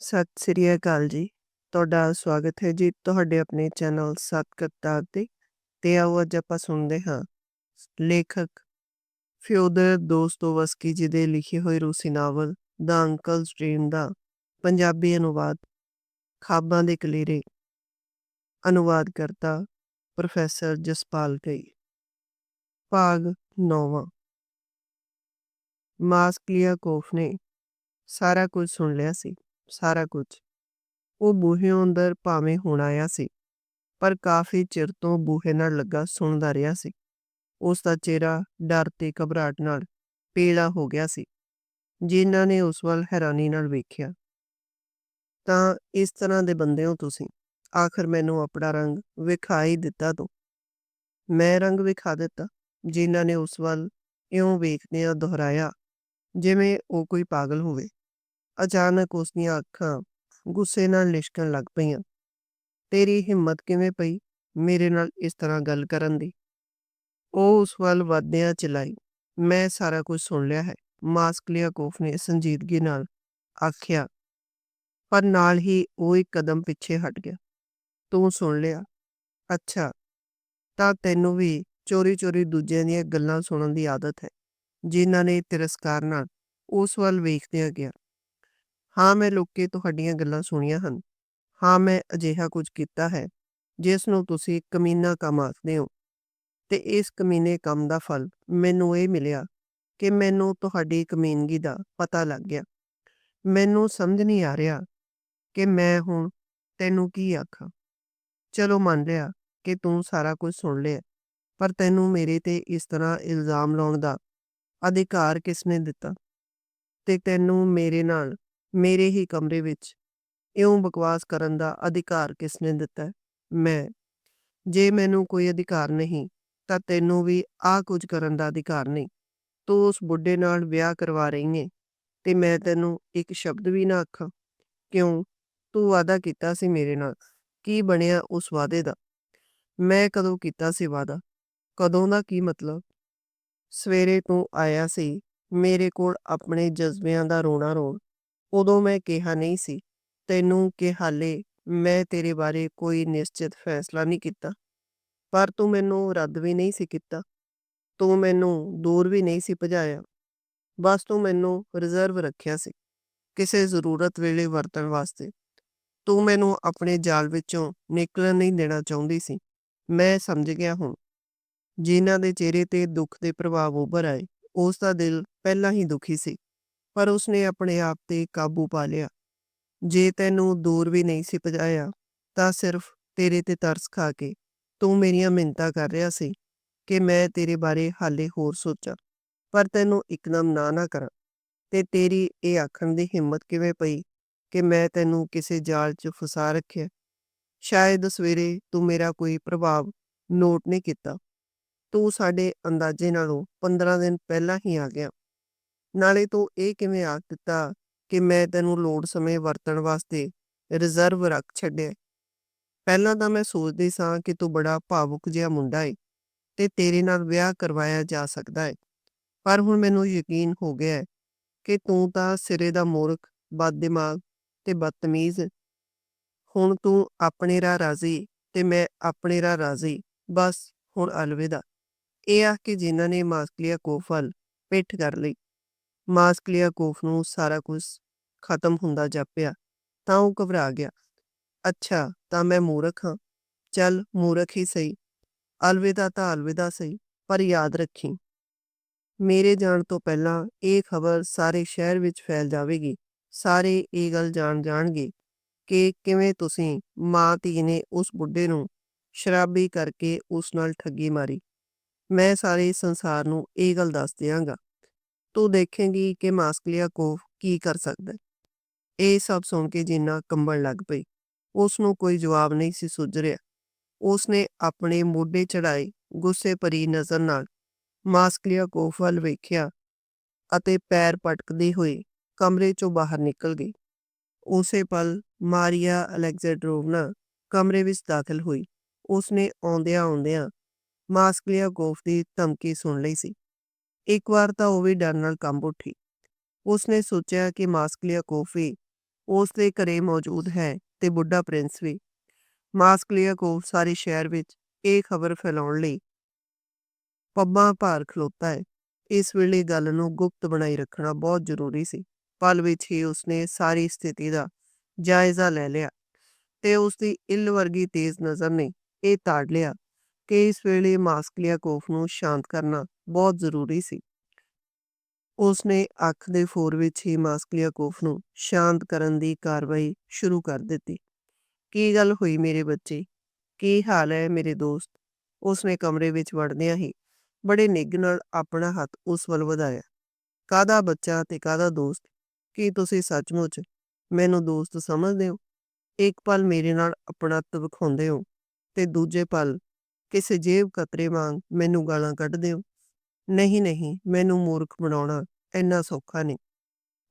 ਸਤਿ ਸ੍ਰੀ ਅਕਾਲ ਜੀ। ਤੁਹਾਡਾ ਸਵਾਗਤ ਹੈ ਜੀ ਤੁਹਾਡੇ ਆਪਣੇ ਚੈਨਲ ਸਤਕਰਤਾ ਤੇ ਤੇ ਆਓ ਅੱਜ ਆਪਾਂ ਸੁਣਦੇ ਹਾਂ। ਲੇਖਕ ਫਿਓਦਰ ਦੋਸਤੋਵਸਕੀ ਜੀ ਦੇ ਲਿਖੇ ਹੋਏ ਰੂਸੀ ਨਾਵਲ ਦਾ ਅੰਕਲ ਸਟ੍ਰੀਮ ਦਾ ਪੰਜਾਬੀ ਅਨੁਵਾਦ ਖਾਬਾਂ ਦੇ ਕਲੀਰੇ ਅਨੁਵਾਦ ਕਰਤਾ ਪ੍ਰੋਫੈਸਰ ਜਸਪਾਲ ਕਈ ਭਾਗ 9ਵਾਂ ਮਾਸਕਲੀਆਕੋਫ ਨੇ ਸਾਰਾ ਕੁਝ ਸੁਣ ਲਿਆ ਸੀ। ਸਾਰਾ ਕੁਝ। ਉਹ ਬੂਹੇ ਅੰਦਰ ਭਾਵੇਂ ਹੁਣ ਆਇਆ ਸੀ, ਪਰ ਕਾਫੀ ਚਿਰ ਤੋਂ ਬੂਹੇ ਨਾਲ ਲੱਗਾ ਸੁਣਦਾ ਰਿਹਾ ਸੀ। ਉਸ ਦਾ ਚਿਹਰਾ ਡਰ ਤੇ ਘਬਰਾਹਟ ਨਾਲ ਪੀਲਾ ਹੋ ਗਿਆ ਸੀ, ਜਿਨ੍ਹਾਂ ਨੇ ਉਸ ਵੱਲ ਹੈਰਾਨੀ ਨਾਲ ਵੇਖਿਆ। ਤਾਂ ਇਸ ਤਰ੍ਹਾਂ ਦੇ ਬੰਦੇ ਹੋ ਤੁਸੀਂ। ਆਖਰ ਮੈਨੂੰ ਆਪਣਾ ਰੰਗ ਵਿਖਾਈ ਦਿੱਤਾ ਤੂੰ। ਮੈਂ ਰੰਗ ਵਿਖਾ ਦਿੱਤਾ, ਜਿਨ੍ਹਾਂ ਨੇ ਉਸ ਵੱਲ ਇਉਂ ਵੇਖਦਿਆਂ ਦੁਹਰਾਇਆ, ਜਿਵੇਂ ਉਹ ਕੋਈ ਪਾਗਲ ਹੋਵੇ। ਅਚਾਨਕ ਉਸ ਦੀਆਂ ਅੱਖਾਂ ਗੁੱਸੇ ਨਾਲ ਲਿਸ਼ਕਣ ਲੱਗ ਪਈਆਂ। ਤੇਰੀ ਹਿੰਮਤ ਕਿਵੇਂ ਪਈ ਮੇਰੇ ਨਾਲ ਇਸ ਤਰ੍ਹਾਂ ਗੱਲ ਕਰਨ ਦੀ? ਉਹ ਉਸ ਵੱਲ ਵਧਦਿਆਂ ਚਲਾਈ, ਮੈਂ ਸਾਰਾ ਕੁਝ ਸੁਣ ਲਿਆ ਹੈ। ਮਾਸਕਲੀਆਕੋਫ ਨੇ ਸੰਜੀਦਗੀ ਨਾਲ ਆਖਿਆ। ਪਰ ਨਾਲ ਹੀ ਉਹ ਇੱਕ ਕਦਮ ਪਿੱਛੇ ਹਟ ਗਿਆ। ਤੂੰ ਸੁਣ ਲਿਆ? ਅੱਛਾ। ਤਾਂ ਤੈਨੂੰ ਵੀ ਚੋਰੀ-ਚੋਰੀ ਦੂਜਿਆਂ ਦੀਆਂ ਗੱਲਾਂ ਸੁਣਨ ਦੀ ਆਦਤ ਹੈ, ਜਿਨ੍ਹਾਂ ਨੇ ਤਿਰਸਕਾਰ ਨਾਲ ਉਸ ਵੱਲ ਵੇਖਦਿਆਂ ਗਿਆ। ਹਾਂ, ਮੈਂ ਲੁੱਕ ਤੁਹਾਡੀਆਂ ਗੱਲਾਂ ਸੁਣੀਆਂ ਹਨ। ਹਾਂ, ਮੈਂ ਅਜਿਹਾ ਕੁਝ ਕੀਤਾ ਹੈ, ਜਿਸ ਨੂੰ ਤੁਸੀਂ ਕਮੀਨਾ ਕੰਮ ਆਖਦੇ ਹੋ। ਤੇ ਇਸ ਕਮੀਨੇ ਕੰਮ ਦਾ ਫਲ ਮੈਨੂੰ ਇਹ ਮਿਲਿਆ ਕਿ ਮੈਨੂੰ ਤੁਹਾਡੀ ਕਮੀਨਗੀ ਦਾ ਪਤਾ ਲੱਗ ਗਿਆ। ਮੈਨੂੰ ਸਮਝ ਨਹੀਂ ਆ ਰਿਹਾ ਕਿ ਮੈਂ ਹੁਣ ਤੈਨੂੰ ਕੀ ਆਖਾਂ। ਚਲੋ, ਮੰਨ ਲਿਆ ਕਿ ਤੂੰ ਸਾਰਾ ਕੁਝ ਸੁਣ ਲਿਆ, ਪਰ ਤੈਨੂੰ ਮੇਰੇ ਤੇ ਇਸ ਤਰ੍ਹਾਂ ਇਲਜ਼ਾਮ ਲਾਉਣ ਦਾ ਅਧਿਕਾਰ ਕਿਸ ਨੇ ਦਿੱਤਾ? ਤੇ ਤੈਨੂੰ ਮੇਰੇ ਨਾਲ ਮੇਰੇ ਹੀ ਕਮਰੇ ਵਿੱਚ ਇਉਂ ਬਕਵਾਸ ਕਰਨ ਦਾ ਅਧਿਕਾਰ ਕਿਸ ਨੇ ਦਿੱਤਾ ਮੈਂ। ਜੇ ਮੈਨੂੰ ਕੋਈ ਅਧਿਕਾਰ ਨਹੀਂ, ਤਾਂ ਤੈਨੂੰ ਵੀ ਆ ਕੁਝ ਕਰਨ ਦਾ ਅਧਿਕਾਰ ਨਹੀਂ। ਤੂੰ ਉਸ ਬੁੱਢੇ ਨਾਲ ਵਿਆਹ ਕਰਵਾ ਰਹੀ ਹੈ ਤੇ ਮੈਂ ਤੈਨੂੰ ਇੱਕ ਸ਼ਬਦ ਵੀ ਨਾ ਆਖਾਂ। ਕਿਉਂ? ਤੂੰ ਵਾਅਦਾ ਕੀਤਾ ਸੀ ਮੇਰੇ ਨਾਲ। ਕੀ ਬਣਿਆ ਉਸ ਵਾਅਦੇ ਦਾ? ਮੈਂ ਕਦੋਂ ਕੀਤਾ ਸੀ ਵਾਅਦਾ? ਕਦੋਂ ਦਾ ਕੀ ਮਤਲਬ? ਸਵੇਰੇ ਤੂੰ ਆਇਆ ਸੀ, ਮੇਰੇ ਕੋਲ ਆਪਣੇ ਜਜ਼ਬਿਆਂ ਦਾ ਰੋਣਾ ਰੋਣ ਉਦੋਂ ਮੈਂ ਕਿਹਾ ਨਹੀਂ ਸੀ। ਤੈਨੂੰ ਕਿ ਹਾਲੇ ਮੈਂ ਤੇਰੇ ਬਾਰੇ ਕੋਈ ਨਿਸ਼ਚਿਤ ਫੈਸਲਾ ਨਹੀਂ ਕੀਤਾ। ਪਰ ਤੂੰ ਮੈਨੂੰ ਰੱਦ ਵੀ ਨਹੀਂ ਸੀ ਕੀਤਾ। ਤੂੰ ਮੈਨੂੰ ਦੂਰ ਵੀ ਨਹੀਂ ਸੀ ਭਜਾਇਆ। ਬਸ ਤੂੰ ਮੈਨੂੰ ਰਿਜ਼ਰਵ ਰੱਖਿਆ ਸੀ। ਕਿਸੇ ਜ਼ਰੂਰਤ ਵੇਲੇ ਵਰਤਣ ਵਾਸਤੇ। ਤੂੰ ਮੈਨੂੰ ਆਪਣੇ ਜਾਲ ਵਿੱਚੋਂ ਨਿਕਲਣ ਨਹੀਂ ਦੇਣਾ ਚਾਹੁੰਦੀ ਸੀ। ਮੈਂ ਸਮਝ ਗਿਆ ਹੁਣ। ਜਿਨ੍ਹਾਂ ਦੇ ਚਿਹਰੇ ਤੇ ਦੁੱਖ ਦੇ ਪ੍ਰਭਾਵ ਉੱਭਰ ਆਏ, ਉਸ ਦਾ ਦਿਲ ਪਹਿਲਾਂ ਹੀ ਦੁਖੀ ਸੀ। ਪਰ ਉਸਨੇ ਆਪਣੇ ਆਪ ਤੇ ਕਾਬੂ ਪਾ ਲਿਆ। ਜੇ ਤੈਨੂੰ ਦੂਰ ਵੀ ਨਹੀਂ ਸੀ ਭਜਾਇਆ, ਤਾਂ ਸਿਰਫ ਤੇਰੇ ਤੇ ਤਰਸ ਖਾ ਕੇ ਤੂੰ ਮੇਰੀਆਂ ਮਿੰਤਾ ਕਰ ਰਿਹਾ ਸੀ ਕਿ ਮੈਂ ਤੇਰੇ ਬਾਰੇ ਹਾਲੇ ਹੋਰ ਸੋਚਾਂ, ਪਰ ਤੈਨੂੰ ਇੱਕਦਮ ਨਾ ਨਾ ਕਰਾਂ। ਤੇ ਤੇਰੀ ਇਹ ਆਖਣ ਦੀ ਹਿੰਮਤ ਕਿਵੇਂ ਪਈ ਕਿ ਮੈਂ ਤੈਨੂੰ ਕਿਸੇ ਜਾਲ 'ਚ ਫਸਾ ਰੱਖਿਆ? ਸ਼ਾਇਦ ਸਵੇਰੇ ਤੂੰ ਮੇਰਾ ਕੋਈ ਪ੍ਰਭਾਵ ਨੋਟ ਨਹੀਂ ਕੀਤਾ। ਤੂੰ ਸਾਡੇ ਅੰਦਾਜ਼ੇ ਨਾਲੋਂ 15 ਦਿਨ ਪਹਿਲਾਂ ਹੀ ਆ ਗਿਆ। ਨਾਲੇ ਤੂੰ ਇਹ ਕਿਵੇਂ ਆਖ ਦਿੱਤਾ ਕਿ ਮੈਂ ਤੈਨੂੰ ਲੋੜ ਸਮੇਂ ਵਰਤਣ ਵਾਸਤੇ ਰਿਜ਼ਰਵ ਰੱਖ ਛੱਡਿਆ? ਪਹਿਲਾਂ ਤਾਂ ਮੈਂ ਸੋਚਦੀ ਸਾਂ ਕਿ ਤੂੰ ਬੜਾ ਭਾਵੁਕ ਜਿਹਾ ਮੁੰਡਾ ਏ ਤੇ ਤੇਰੇ ਨਾਲ ਵਿਆਹ ਕਰਵਾਇਆ ਜਾ ਸਕਦਾ ਏ। ਪਰ ਹੁਣ ਮੈਨੂੰ ਯਕੀਨ ਹੋ ਗਿਆ ਹੈ ਕਿ ਤੂੰ ਤਾਂ ਸਿਰੇ ਦਾ ਮੂਰਖ ਬਦਦਿਮਾਗ ਤੇ ਬਦਤਮੀਜ਼। ਹੁਣ ਤੂੰ ਆਪਣੇ ਰਾਹ ਰਾਜ਼ੀ ਤੇ ਮੈਂ ਆਪਣੇ ਰਾਹ ਰਾਜ਼ੀ, ਬਸ ਹੁਣ ਅਲਵਿਦਾ। ਇਹ ਆ ਕਿ ਜਿਨ੍ਹਾਂ ਨੇ ਮਾਸਕਲੀਆ ਕੋਫਲ ਪਿੱਠ ਕਰ ਲਈ। ਮਾਸਕਲੀਆਕੋਫ ਨੂੰ ਸਾਰਾ ਕੁਝ ਖਤਮ ਹੁੰਦਾ ਜਾਪਿਆ ਤਾਂ ਉਹ ਘਬਰਾ ਗਿਆ। ਅੱਛਾ, ਤਾਂ ਮੈਂ ਮੂਰਖ ਹਾਂ। ਚੱਲ, ਮੂਰਖ ਹੀ ਸਹੀ। ਅਲਵਿਦਾ ਤਾਂ ਅਲਵਿਦਾ ਸਹੀ, ਪਰ ਯਾਦ ਰੱਖੀ। ਮੇਰੇ ਜਾਣ ਤੋਂ ਪਹਿਲਾਂ ਇਹ ਖਬਰ ਸਾਰੇ ਸ਼ਹਿਰ ਵਿੱਚ ਫੈਲ ਜਾਵੇਗੀ। ਸਾਰੇ ਇਹ ਗੱਲ ਜਾਣ ਜਾਣਗੇ ਕਿ ਕਿਵੇਂ ਤੁਸੀਂ ਮਾਂ, ਧੀ ਨੇ ਉਸ ਬੁੱਢੇ ਨੂੰ ਸ਼ਰਾਬੀ ਕਰਕੇ ਉਸ ਨਾਲ ਠੱਗੀ ਮਾਰੀ। ਮੈਂ ਸਾਰੇ ਸੰਸਾਰ ਨੂੰ ਇਹ ਗੱਲ ਦੱਸ ਦਿਆਂਗਾ। ਤੂੰ ਦੇਖੇਂਗੀ ਕਿ ਮਾਸਕਲੀਆਕੋਵ ਕੀ ਕਰ ਸਕਦਾ ਇਹ ਸਭ ਸੁਣ ਕੇ ਜਿੰਨਾ ਕੰਬਣ ਲੱਗ ਪਈ ਉਸ ਨੂੰ ਕੋਈ ਜਵਾਬ ਨਹੀਂ ਸੀ ਸੁੱਝ ਰਿਹਾ। ਉਸ ਨੇ ਆਪਣੇ ਮੋਢੇ ਚੜਾਏ ਗੁੱਸੇ ਭਰੀ ਨਜ਼ਰ ਨਾਲ ਮਾਸਕਲੀਆਕੋਵ ਵੱਲ ਵੇਖਿਆ ਅਤੇ ਪੈਰ ਪਟਕਦੇ ਹੋਏ ਕਮਰੇ ਚੋਂ ਬਾਹਰ ਨਿਕਲ ਗਈ। ਉਸੇ ਪਲ ਮਾਰੀਆ ਅਲੈਗਜ਼ੈਂਡਰੋਵਨਾ ਕਮਰੇ ਵਿੱਚ ਦਾਖਲ ਹੋਈ। ਉਸਨੇ ਆਉਂਦਿਆਂ ਆਉਂਦਿਆਂ ਮਾਸਕਲੀਆਕੋਵ ਦੀ ਧਮਕੀ ਸੁਣ ਲਈ ਸੀ। ਇੱਕ ਵਾਰ ਤਾਂ ਉਹ ਵੀ ਡਰ ਨਾਲ ਕੰਬ ਉੱਠੀ। ਉਸਨੇ ਸੋਚਿਆ ਕਿ ਮਾਸਕਲੀਆ ਕੋਫੀ ਉਸ ਦੇ ਘਰੇ ਮੌਜੂਦ ਹੈ ਤੇ ਬੁੱਢਾ ਪ੍ਰਿੰਸ ਵੀ। ਮਾਸਕਲੀਆਕੋਵ ਸਾਰੇ ਸ਼ਹਿਰ ਵਿੱਚ ਇਹ ਖਬਰ ਫੈਲਾਉਣ ਲਈ ਪੱਬਾਂ ਭਾਰ ਖਲੋਤਾ ਹੈ। ਇਸ ਵੇਲੇ ਗੱਲ ਨੂੰ ਗੁਪਤ ਬਣਾਈ ਰੱਖਣਾ ਬਹੁਤ ਜ਼ਰੂਰੀ ਸੀ। ਪਲ ਵਿੱਚ ਹੀ ਉਸਨੇ ਸਾਰੀ ਸਥਿਤੀ ਦਾ ਜਾਇਜ਼ਾ ਲੈ ਲਿਆ ਤੇ ਉਸ ਦੀ ਇੱਲ ਵਰਗੀ ਤੇਜ਼ ਨਜ਼ਰ ਨੇ ਇਹ ਤਾੜ ਲਿਆ। ਕਿ ਇਸ ਵੇਲੇ ਮਾਸਕਲੀਆਕੋਫ ਨੂੰ ਸ਼ਾਂਤ ਕਰਨਾ ਬਹੁਤ ਜ਼ਰੂਰੀ ਸੀ। ਉਸਨੇ ਅੱਖ ਦੇ ਫੋਰ ਵਿੱਚ ਹੀ ਮਾਸਕਲੀਆਕੋਫ ਨੂੰ ਸ਼ਾਂਤ ਕਰਨ ਦੀ ਕਾਰਵਾਈ ਸ਼ੁਰੂ ਕਰ ਦਿੱਤੀ। ਕੀ ਗੱਲ ਹੋਈ ਮੇਰੇ ਬੱਚੇ? ਕੀ ਹਾਲ ਹੈ ਮੇਰੇ ਦੋਸਤ? ਉਸਨੇ ਕਮਰੇ ਵਿੱਚ ਵੜਦਿਆਂ ਹੀ ਬੜੇ ਨਿੱਘ ਨਾਲ ਆਪਣਾ ਹੱਥ ਉਸ ਵੱਲ ਵਧਾਇਆ। ਕਾਹਦਾ ਬੱਚਾ ਤੇ ਕਾਹਦਾ ਦੋਸਤ? ਕੀ ਤੁਸੀਂ ਸੱਚਮੁੱਚ ਮੈਨੂੰ ਦੋਸਤ ਸਮਝਦੇ ਹੋ? ਇੱਕ ਪਲ ਮੇਰੇ ਨਾਲ ਆਪਣਾ ਵਿਖਾਉਂਦੇ ਹੋ ਤੇ ਦੂਜੇ ਪਲ ਕਿਸੇ ਜੇਬ ਕਤਰੇ ਵਾਂਗ ਮੈਨੂੰ ਗਾਲਾਂ ਕੱਢਦੇ ਹੋ ਨਹੀਂ ਨਹੀਂ, ਮੈਨੂੰ ਮੂਰਖ ਬਣਾਉਣਾ ਇੰਨਾ ਸੌਖਾ ਨਹੀਂ।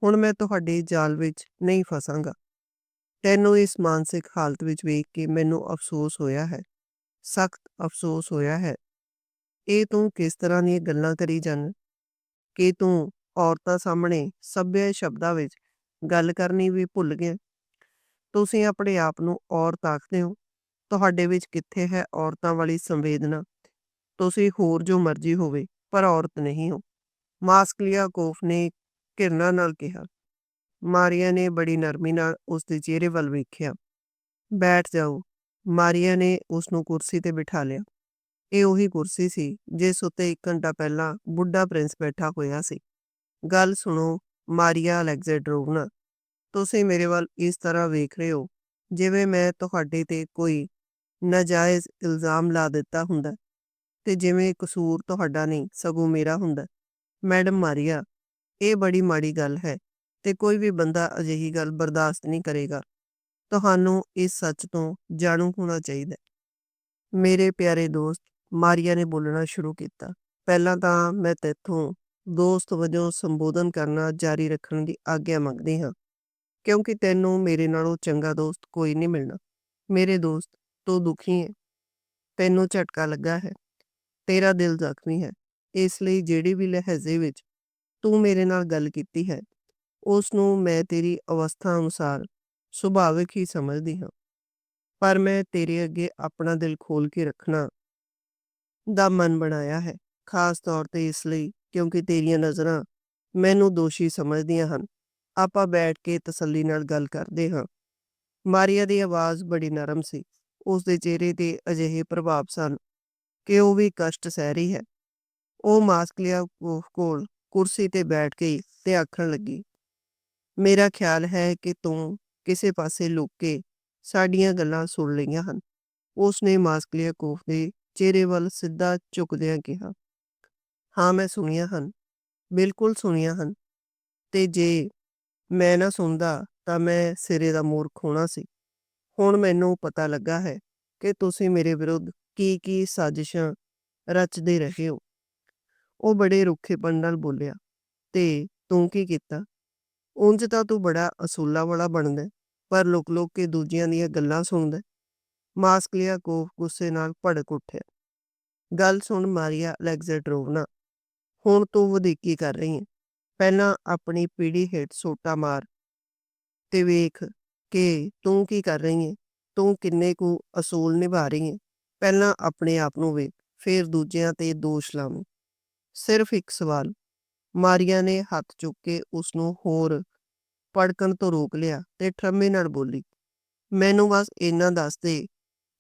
ਹੁਣ ਮੈਂ ਤੁਹਾਡੇ ਜਾਲ ਵਿੱਚ ਨਹੀਂ ਫਸਾਂਗਾ। ਤੈਨੂੰ ਇਸ ਮਾਨਸਿਕ ਹਾਲਤ ਵਿੱਚ ਵੇਖ ਕੇ ਮੈਨੂੰ ਅਫਸੋਸ ਹੋਇਆ ਹੈ। ਸਖਤ ਅਫਸੋਸ ਹੋਇਆ ਹੈ। ਇਹ ਤੂੰ ਕਿਸ ਤਰ੍ਹਾਂ ਦੀਆਂ ਗੱਲਾਂ ਕਰੀ ਜਾਨ? ਕਿ ਤੂੰ ਔਰਤਾਂ ਸਾਹਮਣੇ ਸੱਭਿਆ ਸ਼ਬਦਾਂ ਵਿੱਚ ਗੱਲ ਕਰਨੀ ਵੀ ਭੁੱਲ ਗਿਆ। ਤੁਸੀਂ ਆਪਣੇ ਆਪ ਨੂੰ ਔਰਤ ਆਖਦੇ ਹੋ। ਤੁਹਾਡੇ ਵਿੱਚ ਕਿੱਥੇ ਹੈ ਔਰਤਾਂ ਵਾਲੀ ਸੰਵੇਦਨਾ? ਤੁਸੀਂ ਹੋਰ ਜੋ ਮਰਜ਼ੀ ਹੋਵੇ, ਪਰ ਔਰਤ ਨਹੀਂ ਹੋ। ਮਾਸਕਲੀਆ ਕੋਫ ਨੇ ਘਿਰਣਾ ਨਾਲ ਕਿਹਾ। ਮਾਰੀਆ ਨੇ ਬੜੀ ਨਰਮੀ ਨਾਲ ਉਸ ਦੇ ਚਿਹਰੇ ਵੱਲ ਵੇਖਿਆ। ਬੈਠ ਜਾਓ। ਮਾਰੀਆ ਨੇ ਉਸ ਨੂੰ ਕੁਰਸੀ ਤੇ ਬਿਠਾ ਲਿਆ। ਇਹ ਉਹੀ ਕੁਰਸੀ ਸੀ, ਜਿਸ ਉੱਤੇ ਇੱਕ ਘੰਟਾ ਪਹਿਲਾਂ ਬੁੱਢਾ ਪ੍ਰਿੰਸ ਬੈਠਾ ਹੋਇਆ ਸੀ। ਗੱਲ ਸੁਣੋ, ਮਾਰੀਆ ਅਲੈਗਜ਼ੈਂਡਰੋਵਨਾ। ਤੁਸੀਂ ਮੇਰੇ ਵੱਲ ਇਸ ਤਰ੍ਹਾਂ ਵੇਖ ਰਹੇ ਹੋ, ਜਿਵੇਂ ਮੈਂ ਤੁਹਾਡੇ ਤੇ ਕੋਈ ਨਾਜਾਇਜ਼ ਇਲਜ਼ਾਮ ਲਾ ਦਿੱਤਾ ਹੁੰਦਾ ਤੇ ਜਿਵੇਂ ਕਸੂਰ ਤੁਹਾਡਾ ਨਹੀਂ, ਸਗੋਂ ਮੇਰਾ ਹੁੰਦਾ ਮੈਡਮ ਮਾਰੀਆ, ਇਹ ਬੜੀ ਮਾੜੀ ਗੱਲ ਹੈ ਤੇ ਕੋਈ ਵੀ ਬੰਦਾ ਅਜਿਹੀ ਗੱਲ ਬਰਦਾਸ਼ਤ ਨਹੀਂ ਕਰੇਗਾ। ਤੁਹਾਨੂੰ ਇਸ ਸੱਚ ਤੋਂ ਜਾਣੂ ਹੋਣਾ ਚਾਹੀਦਾ ਮੇਰੇ ਪਿਆਰੇ ਦੋਸਤ, ਮਾਰੀਆ ਨੇ ਬੋਲਣਾ ਸ਼ੁਰੂ ਕੀਤਾ। ਪਹਿਲਾਂ ਤਾਂ ਮੈਂ ਤੇਥੋਂ ਦੋਸਤ ਵਜੋਂ ਸੰਬੋਧਨ ਕਰਨਾ ਜਾਰੀ ਰੱਖਣ ਦੀ ਆਗਿਆ ਮੰਗਦੀ ਹਾਂ, ਕਿਉਂਕਿ ਤੈਨੂੰ ਮੇਰੇ ਨਾਲੋਂ ਚੰਗਾ ਦੋਸਤ ਕੋਈ ਨਹੀਂ ਮਿਲਣਾ। ਮੇਰੇ ਦੋਸਤ ਤੂੰ ਦੁਖੀ ਹੈ ਤੈਨੂੰ ਝਟਕਾ ਲੱਗਾ ਹੈ। ਤੇਰਾ ਦਿਲ ਜ਼ਖਮੀ ਹੈ। ਇਸ ਲਈ ਜਿਹੜੀ ਵੀ ਲਹਿਜ਼ੇ ਵਿੱਚ ਤੂੰ ਮੇਰੇ ਨਾਲ ਗੱਲ ਕੀਤੀ ਹੈ ਉਸ ਨੂੰ ਮੈਂ ਤੇਰੀ ਅਵਸਥਾ ਅਨੁਸਾਰ ਸੁਭਾਵਿਕ ਹੀ ਸਮਝਦੀ ਹਾਂ। ਪਰ ਮੈਂ ਤੇਰੇ ਅੱਗੇ ਆਪਣਾ ਦਿਲ ਖੋਲ ਕੇ ਰੱਖਣਾ ਦਾ ਮਨ ਬਣਾਇਆ ਹੈ। ਖਾਸ ਤੌਰ ਤੇ ਇਸ ਲਈ ਕਿਉਂਕਿ ਤੇਰੀਆਂ ਨਜ਼ਰਾਂ ਮੈਨੂੰ ਦੋਸ਼ੀ ਸਮਝਦੀਆਂ ਹਨ। ਆਪਾਂ ਬੈਠ ਕੇ ਤਸੱਲੀ ਨਾਲ ਗੱਲ ਕਰਦੇ ਹਾਂ। ਮਾਰੀਆ ਦੀ ਆਵਾਜ਼ ਬੜੀ ਨਰਮ ਸੀ। ਉਸ ਦੇ ਚਿਹਰੇ ਤੇ ਅਜਿਹੇ ਪ੍ਰਭਾਵ ਸਨ ਕਿ ਉਹ ਵੀ ਕਸ਼ਟ ਸਹਿ ਰਹੀ ਹੈ। ਉਹ ਮਾਸਕਲੀਆ ਕੋਲ ਕੁਰਸੀ ਤੇ ਬੈਠ ਗਈ ਤੇ ਆਖਣ ਲੱਗੀ, ਮੇਰਾ ਖਿਆਲ ਹੈ ਕਿ ਤੂੰ ਕਿਸੇ ਪਾਸੇ ਲੁਕ ਕੇ ਸਾਡੀਆਂ ਗੱਲਾਂ ਸੁਣ ਲਈਆਂ ਹਨ। ਉਸ ਨੇ ਮਾਸਕਲੀਆ ਕੋਫ ਦੇ ਚਿਹਰੇ ਵੱਲ ਸਿੱਧਾ ਝੁਕਦਿਆਂ ਕਿਹਾ, ਹਾਂ, ਮੈਂ ਸੁਣੀਆਂ ਹਨ, ਬਿਲਕੁਲ ਸੁਣੀਆਂ ਹਨ। ਤੇ ਜੇ ਮੈਂ ਨਾ ਸੁਣਦਾ ਤਾਂ ਮੈਂ ਸਿਰੇ ਦਾ ਮੂਰਖ ਹੋਣਾ ਸੀ। ਹੁਣ ਮੈਨੂੰ ਪਤਾ ਲੱਗਾ ਹੈ ਕਿ ਤੁਸੀਂ ਮੇਰੇ ਵਿਰੁੱਧ ਕੀ ਕੀ ਸਾਜ਼ਿਸ਼ਾਂ ਰਚਦੇ ਰਹੇ ਹੋ। ਉਹ ਬੜੇ ਰੁੱਖੇਪਣ ਨਾਲ ਬੋਲਿਆ, ਤੇ ਤੂੰ ਕੀ ਕੀਤਾ? ਉਂਝ ਤਾਂ ਤੂੰ ਬੜਾ ਅਸੂਲਾ ਵਾਲਾ ਬਣਦਾ ਪਰ ਲੁਕ ਲੁਕ ਕੇ ਦੂਜਿਆਂ ਦੀਆਂ ਗੱਲਾਂ ਸੁਣਦਾ ਹੈ। ਮਾਸਕਲੀਆ ਕੋ ਗੁੱਸੇ ਨਾਲ ਭੜਕ ਉੱਠਿਆ। ਗੱਲ ਸੁਣ ਮਾਰੀਆ ਅਲੈਗਜ਼ੈਂਡਰੋਵਨਾ, ਹੁਣ ਤੂੰ ਵਧੀਕੀ ਕਰ ਰਹੀ ਹੈ। ਪਹਿਲਾਂ ਆਪਣੀ ਪੀੜੀ ਹੇਠ ਸੋਟਾ ਮਾਰ ਤੇ ਵੇਖ ਕਿ ਤੂੰ ਕੀ ਕਰ ਰਹੀ ਹੈ ਤੂੰ ਕਿੰਨੇ ਕੁ ਅਸੂਲ ਨਿਭਾ ਰਹੀ ਹੈ ਪਹਿਲਾਂ ਆਪਣੇ ਆਪ ਨੂੰ ਵੇਖ, ਫਿਰ ਦੂਜਿਆਂ ਤੇ ਦੋਸ਼ ਲਾਵੇਂ। ਸਿਰਫ ਇੱਕ ਸਵਾਲ, ਮਾਰੀਆ ਨੇ ਹੱਥ ਚੁੱਕ ਕੇ ਉਸ ਨੂੰ ਹੋਰ ਪੜਕਣ ਤੋਂ ਰੋਕ ਲਿਆ ਤੇ ਠਰਮੇ ਨਾਲ ਬੋਲੀ, ਮੈਨੂੰ ਬਸ ਇੰਨਾ ਦੱਸ ਦੇ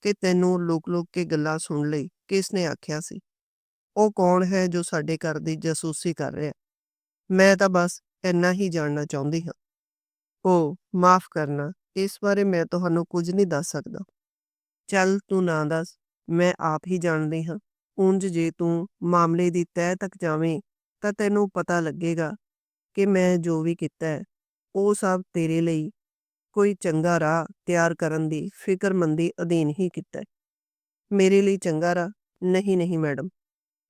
ਕਿ ਤੈਨੂੰ ਲੁਕ-ਲੁਕ ਕੇ ਗੱਲਾਂ ਸੁਣ ਲਈ ਕਿਸ ਨੇ ਆਖਿਆ ਸੀ? ਉਹ ਕੌਣ ਹੈ ਜੋ ਸਾਡੇ ਘਰ ਦੀ ਜਾਸੂਸੀ ਕਰ ਰਿਹਾ? ਮੈਂ ਤਾਂ ਬਸ ਇੰਨਾ ਹੀ ਜਾਣਨਾ ਚਾਹੁੰਦੀ ਹਾਂ। ਉਹ ਮਾਫ ਕਰਨਾ ਇਸ ਬਾਰੇ ਮੈਂ ਤੁਹਾਨੂੰ ਕੁਝ ਨਹੀਂ ਦੱਸ ਸਕਦਾ। ਚੱਲ ਤੂੰ ਨਾ ਦੱਸ, ਮੈਂ ਆਪ ਹੀ ਜਾਣਦੀ ਹਾਂ। ਉਂਝ ਜੇ ਤੂੰ ਮਾਮਲੇ ਦੀ ਤਹਿ ਤੱਕ ਜਾਵੇਂ, ਤਾਂ ਤੈਨੂੰ ਪਤਾ ਲੱਗੇਗਾ ਕਿ ਮੈਂ ਜੋ ਵੀ ਕੀਤਾ ਹੈ, ਉਹ ਸਭ ਤੇਰੇ ਲਈ ਕੋਈ ਚੰਗਾ ਰਾਹ ਤਿਆਰ ਕਰਨ ਦੀ ਫਿਕਰਮੰਦੀ ਅਧੀਨ ਹੀ ਕੀਤਾ ਹੈ। ਮੇਰੇ ਲਈ ਚੰਗਾ ਰਾਹ ਨਹੀਂ ਨਹੀਂ ਮੈਡਮ।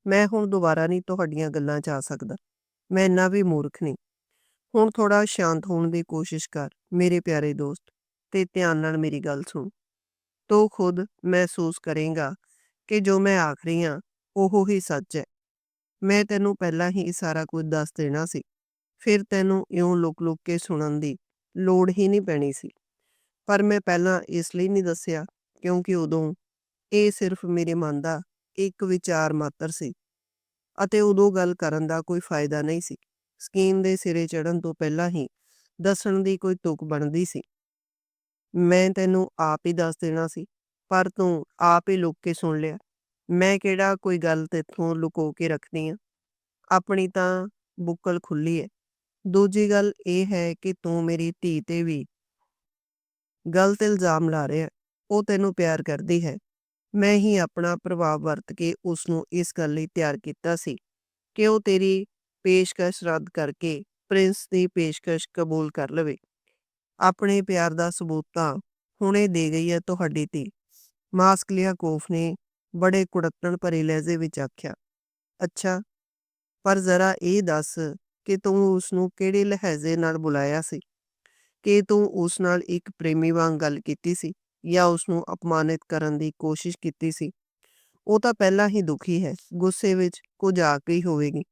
ਮੈਂ ਹੁਣ ਦੁਬਾਰਾ ਨਹੀਂ ਤੁਹਾਡੀਆਂ ਗੱਲਾਂ 'ਚ ਆ ਸਕਦਾ। ਮੈਂ ਇੰਨਾ ਵੀ ਮੂਰਖ ਨਹੀਂ। ਹੁਣ ਥੋੜਾ ਸ਼ਾਂਤ ਹੋਣ ਦੀ ਕੋਸ਼ਿਸ਼ ਕਰ, ਮੇਰੇ ਪਿਆਰੇ ਦੋਸਤ। ਤੇ ਧਿਆਨ ਨਾਲ ਮੇਰੀ ਗੱਲ ਸੁਣ। ਤੂੰ ਖੁਦ ਮਹਿਸੂਸ ਕਰੇਗਾ ਕਿ ਜੋ ਮੈਂ ਆਖ ਰਹੀ ਹਾਂ, ਉਹ ਹੀ ਸੱਚ ਹੈ। ਮੈਂ ਤੈਨੂੰ ਪਹਿਲਾਂ ਹੀ ਸਾਰਾ ਕੁਝ ਦੱਸ ਦੇਣਾ ਸੀ। ਫਿਰ ਤੈਨੂੰ ਇਉਂ ਲੁਕ-ਲੁਕ ਕੇ ਸੁਣਨ ਦੀ ਲੋੜ ਹੀ ਨਹੀਂ ਪੈਣੀ ਸੀ। ਪਰ ਮੈਂ ਪਹਿਲਾਂ ਇਸ ਲਈ ਨਹੀਂ ਦੱਸਿਆ, ਕਿਉਂਕਿ ਉਦੋਂ ਇਹ ਸਿਰਫ ਮੇਰੇ ਮਨ ਦਾ ਇੱਕ ਵਿਚਾਰ ਮਾਤਰ ਸੀ ਅਤੇ ਉਦੋਂ ਗੱਲ ਕਰਨ ਦਾ ਕੋਈ ਫਾਇਦਾ ਨਹੀਂ ਸੀ। ਸਕੀਮ ਦੇ ਸਿਰੇ ਚੜਨ ਤੋਂ ਪਹਿਲਾਂ ਹੀ ਦੱਸਣ ਦੀ ਕੋਈ ਤੁਕ ਬਣਦੀ ਸੀ। ਮੈਂ ਤੈਨੂੰ ਆਪ ਹੀ ਦੱਸ ਦੇਣਾ ਸੀ, ਪਰ ਤੂੰ ਆਪ ਹੀ ਲੁੱਕ ਕੇ ਸੁਣ ਲਿਆ। ਮੈਂ ਕਿਹੜਾ ਕੋਈ ਗੱਲ ਤੇਥੋਂ ਲੁਕੋ ਕੇ ਰੱਖਦੀ ਆ? ਆਪਣੀ ਤਾਂ ਬੁੱਕਲ ਖੁੱਲੀ ਹੈ ਦੂਜੀ ਗੱਲ ਇਹ ਹੈ ਕਿ ਤੂੰ ਮੇਰੀ ਧੀ ਤੇ ਵੀ ਗਲਤ ਇਲਜ਼ਾਮ ਲਾ ਰਿਹਾ। ਉਹ ਤੈਨੂੰ ਪਿਆਰ ਕਰਦੀ ਹੈ। ਮੈਂ ਹੀ ਆਪਣਾ ਪ੍ਰਭਾਵ ਵਰਤ ਕੇ ਉਸ ਨੂੰ ਇਸ ਗੱਲ ਲਈ ਤਿਆਰ ਕੀਤਾ ਸੀ ਕਿ ਉਹ ਤੇਰੀ ਪੇਸ਼ਕਸ਼ ਰੱਦ ਕਰਕੇ ਪ੍ਰਿੰਸ ਦੀ ਪੇਸ਼ਕਸ਼ ਕਬੂਲ ਕਰ ਲਵੇ। ਆਪਣੇ ਪਿਆਰ ਦਾ ਸਬੂਤ ਤਾਂ ਹੁਣੇ ਦੇ ਗਈ ਹੈ ਤੁਹਾਡੀ ਧੀ। ਮਾਸਕਲੀਆਕੋਫ ਨੇ, ਬੜੇ ਕੁੜੱਤਣ ਭਰੇ ਲਹਿਜੇ ਵਿੱਚ ਆਖਿਆ। ਅੱਛਾ, ਪਰ ਜ਼ਰਾ ਇਹ ਦੱਸ ਕਿ ਤੂੰ ਉਸ ਨੂੰ ਕਿਹੜੇ ਲਹਿਜੇ ਨਾਲ ਬੁਲਾਇਆ ਸੀ? ਕਿ ਤੂੰ ਉਸ ਨਾਲ ਇੱਕ ਪ੍ਰੇਮੀ ਵਾਂਗ ਗੱਲ ਕੀਤੀ ਸੀ ਜਾਂ ਉਸ ਨੂੰ ਅਪਮਾਨਿਤ ਕਰਨ ਦੀ ਕੋਸ਼ਿਸ਼ ਕੀਤੀ ਸੀ? ਉਹ ਤਾਂ ਪਹਿਲਾਂ ਹੀ ਦੁਖੀ ਹੈ, ਗੁੱਸੇ ਵਿੱਚ ਕੁਝ ਆ ਗਈ ਹੋਵੇਗੀ।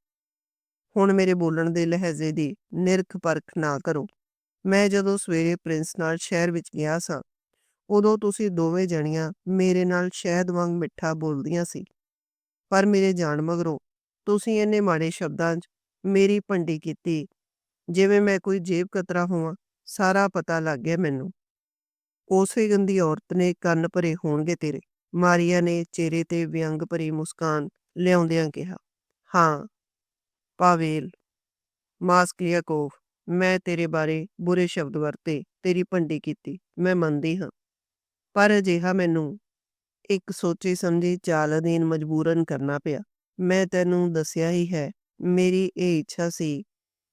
ਹੁਣ ਮੇਰੇ ਬੋਲਣ ਦੇ ਲਹਿਜੇ ਦੀ ਨਿਰਖ ਪਰਖ ਨਾ ਕਰੋ। ਮੈਂ ਜਦੋਂ ਸਵੇਰੇ ਪ੍ਰਿੰਸ ਨਾਲ ਸ਼ਹਿਰ ਵਿੱਚ ਗਿਆ ਸਾਂ, ਉਦੋਂ ਤੁਸੀਂ ਦੋਵੇਂ ਜਣੀਆਂ ਮੇਰੇ ਨਾਲ ਸ਼ਹਿਦ ਵਾਂਗ ਮਿੱਠਾ ਬੋਲਦੀਆਂ ਸੀ। ਪਰ ਮੇਰੇ ਜਾਣ ਮਗਰੋਂ ਤੁਸੀਂ ਇੰਨੇ ਮਾੜੇ ਸ਼ਬਦਾਂ 'ਚ ਮੇਰੀ ਭੰਡੀ ਕੀਤੀ, ਜਿਵੇਂ ਮੈਂ ਕੋਈ ਜੇਬ ਕਤਰਾ ਹੋਵਾਂ, ਸਾਰਾ ਪਤਾ ਲੱਗ ਗਿਆ ਮੈਨੂੰ। ਉਸੇ ਗੰਦੀ ਔਰਤ ਨੇ ਕੰਨ ਭਰੇ ਹੋਣਗੇ ਤੇਰੇ, ਮਾਰੀਆ ਨੇ ਚਿਹਰੇ ਤੇ ਵਿਅੰਗ ਭਰੀ ਮੁਸਕਾਨ ਲਿਆਉਂਦਿਆਂ ਕਿਹਾ, ਹਾਂ, ਪਾਵੇਲ ਮਾਸਕਲੀਆਕੋਵ ਮੈਂ ਤੇਰੇ ਬਾਰੇ ਬੁਰੇ ਸ਼ਬਦ ਵਰਤੇ, ਤੇਰੀ ਭੰਡੀ ਕੀਤੀ, ਮੈਂ ਮੰਨਦੀ ਹਾਂ। ਪਰ ਅਜਿਹਾ ਮੈਨੂੰ ਇੱਕ ਸੋਚੀ ਸਮਝੀ ਚਾਲ ਅਧੀਨ ਮਜਬੂਰਨ ਕਰਨਾ ਪਿਆ। ਮੈਂ ਤੈਨੂੰ ਦੱਸਿਆ ਹੀ ਹੈ, ਮੇਰੀ ਇਹ ਇੱਛਾ ਸੀ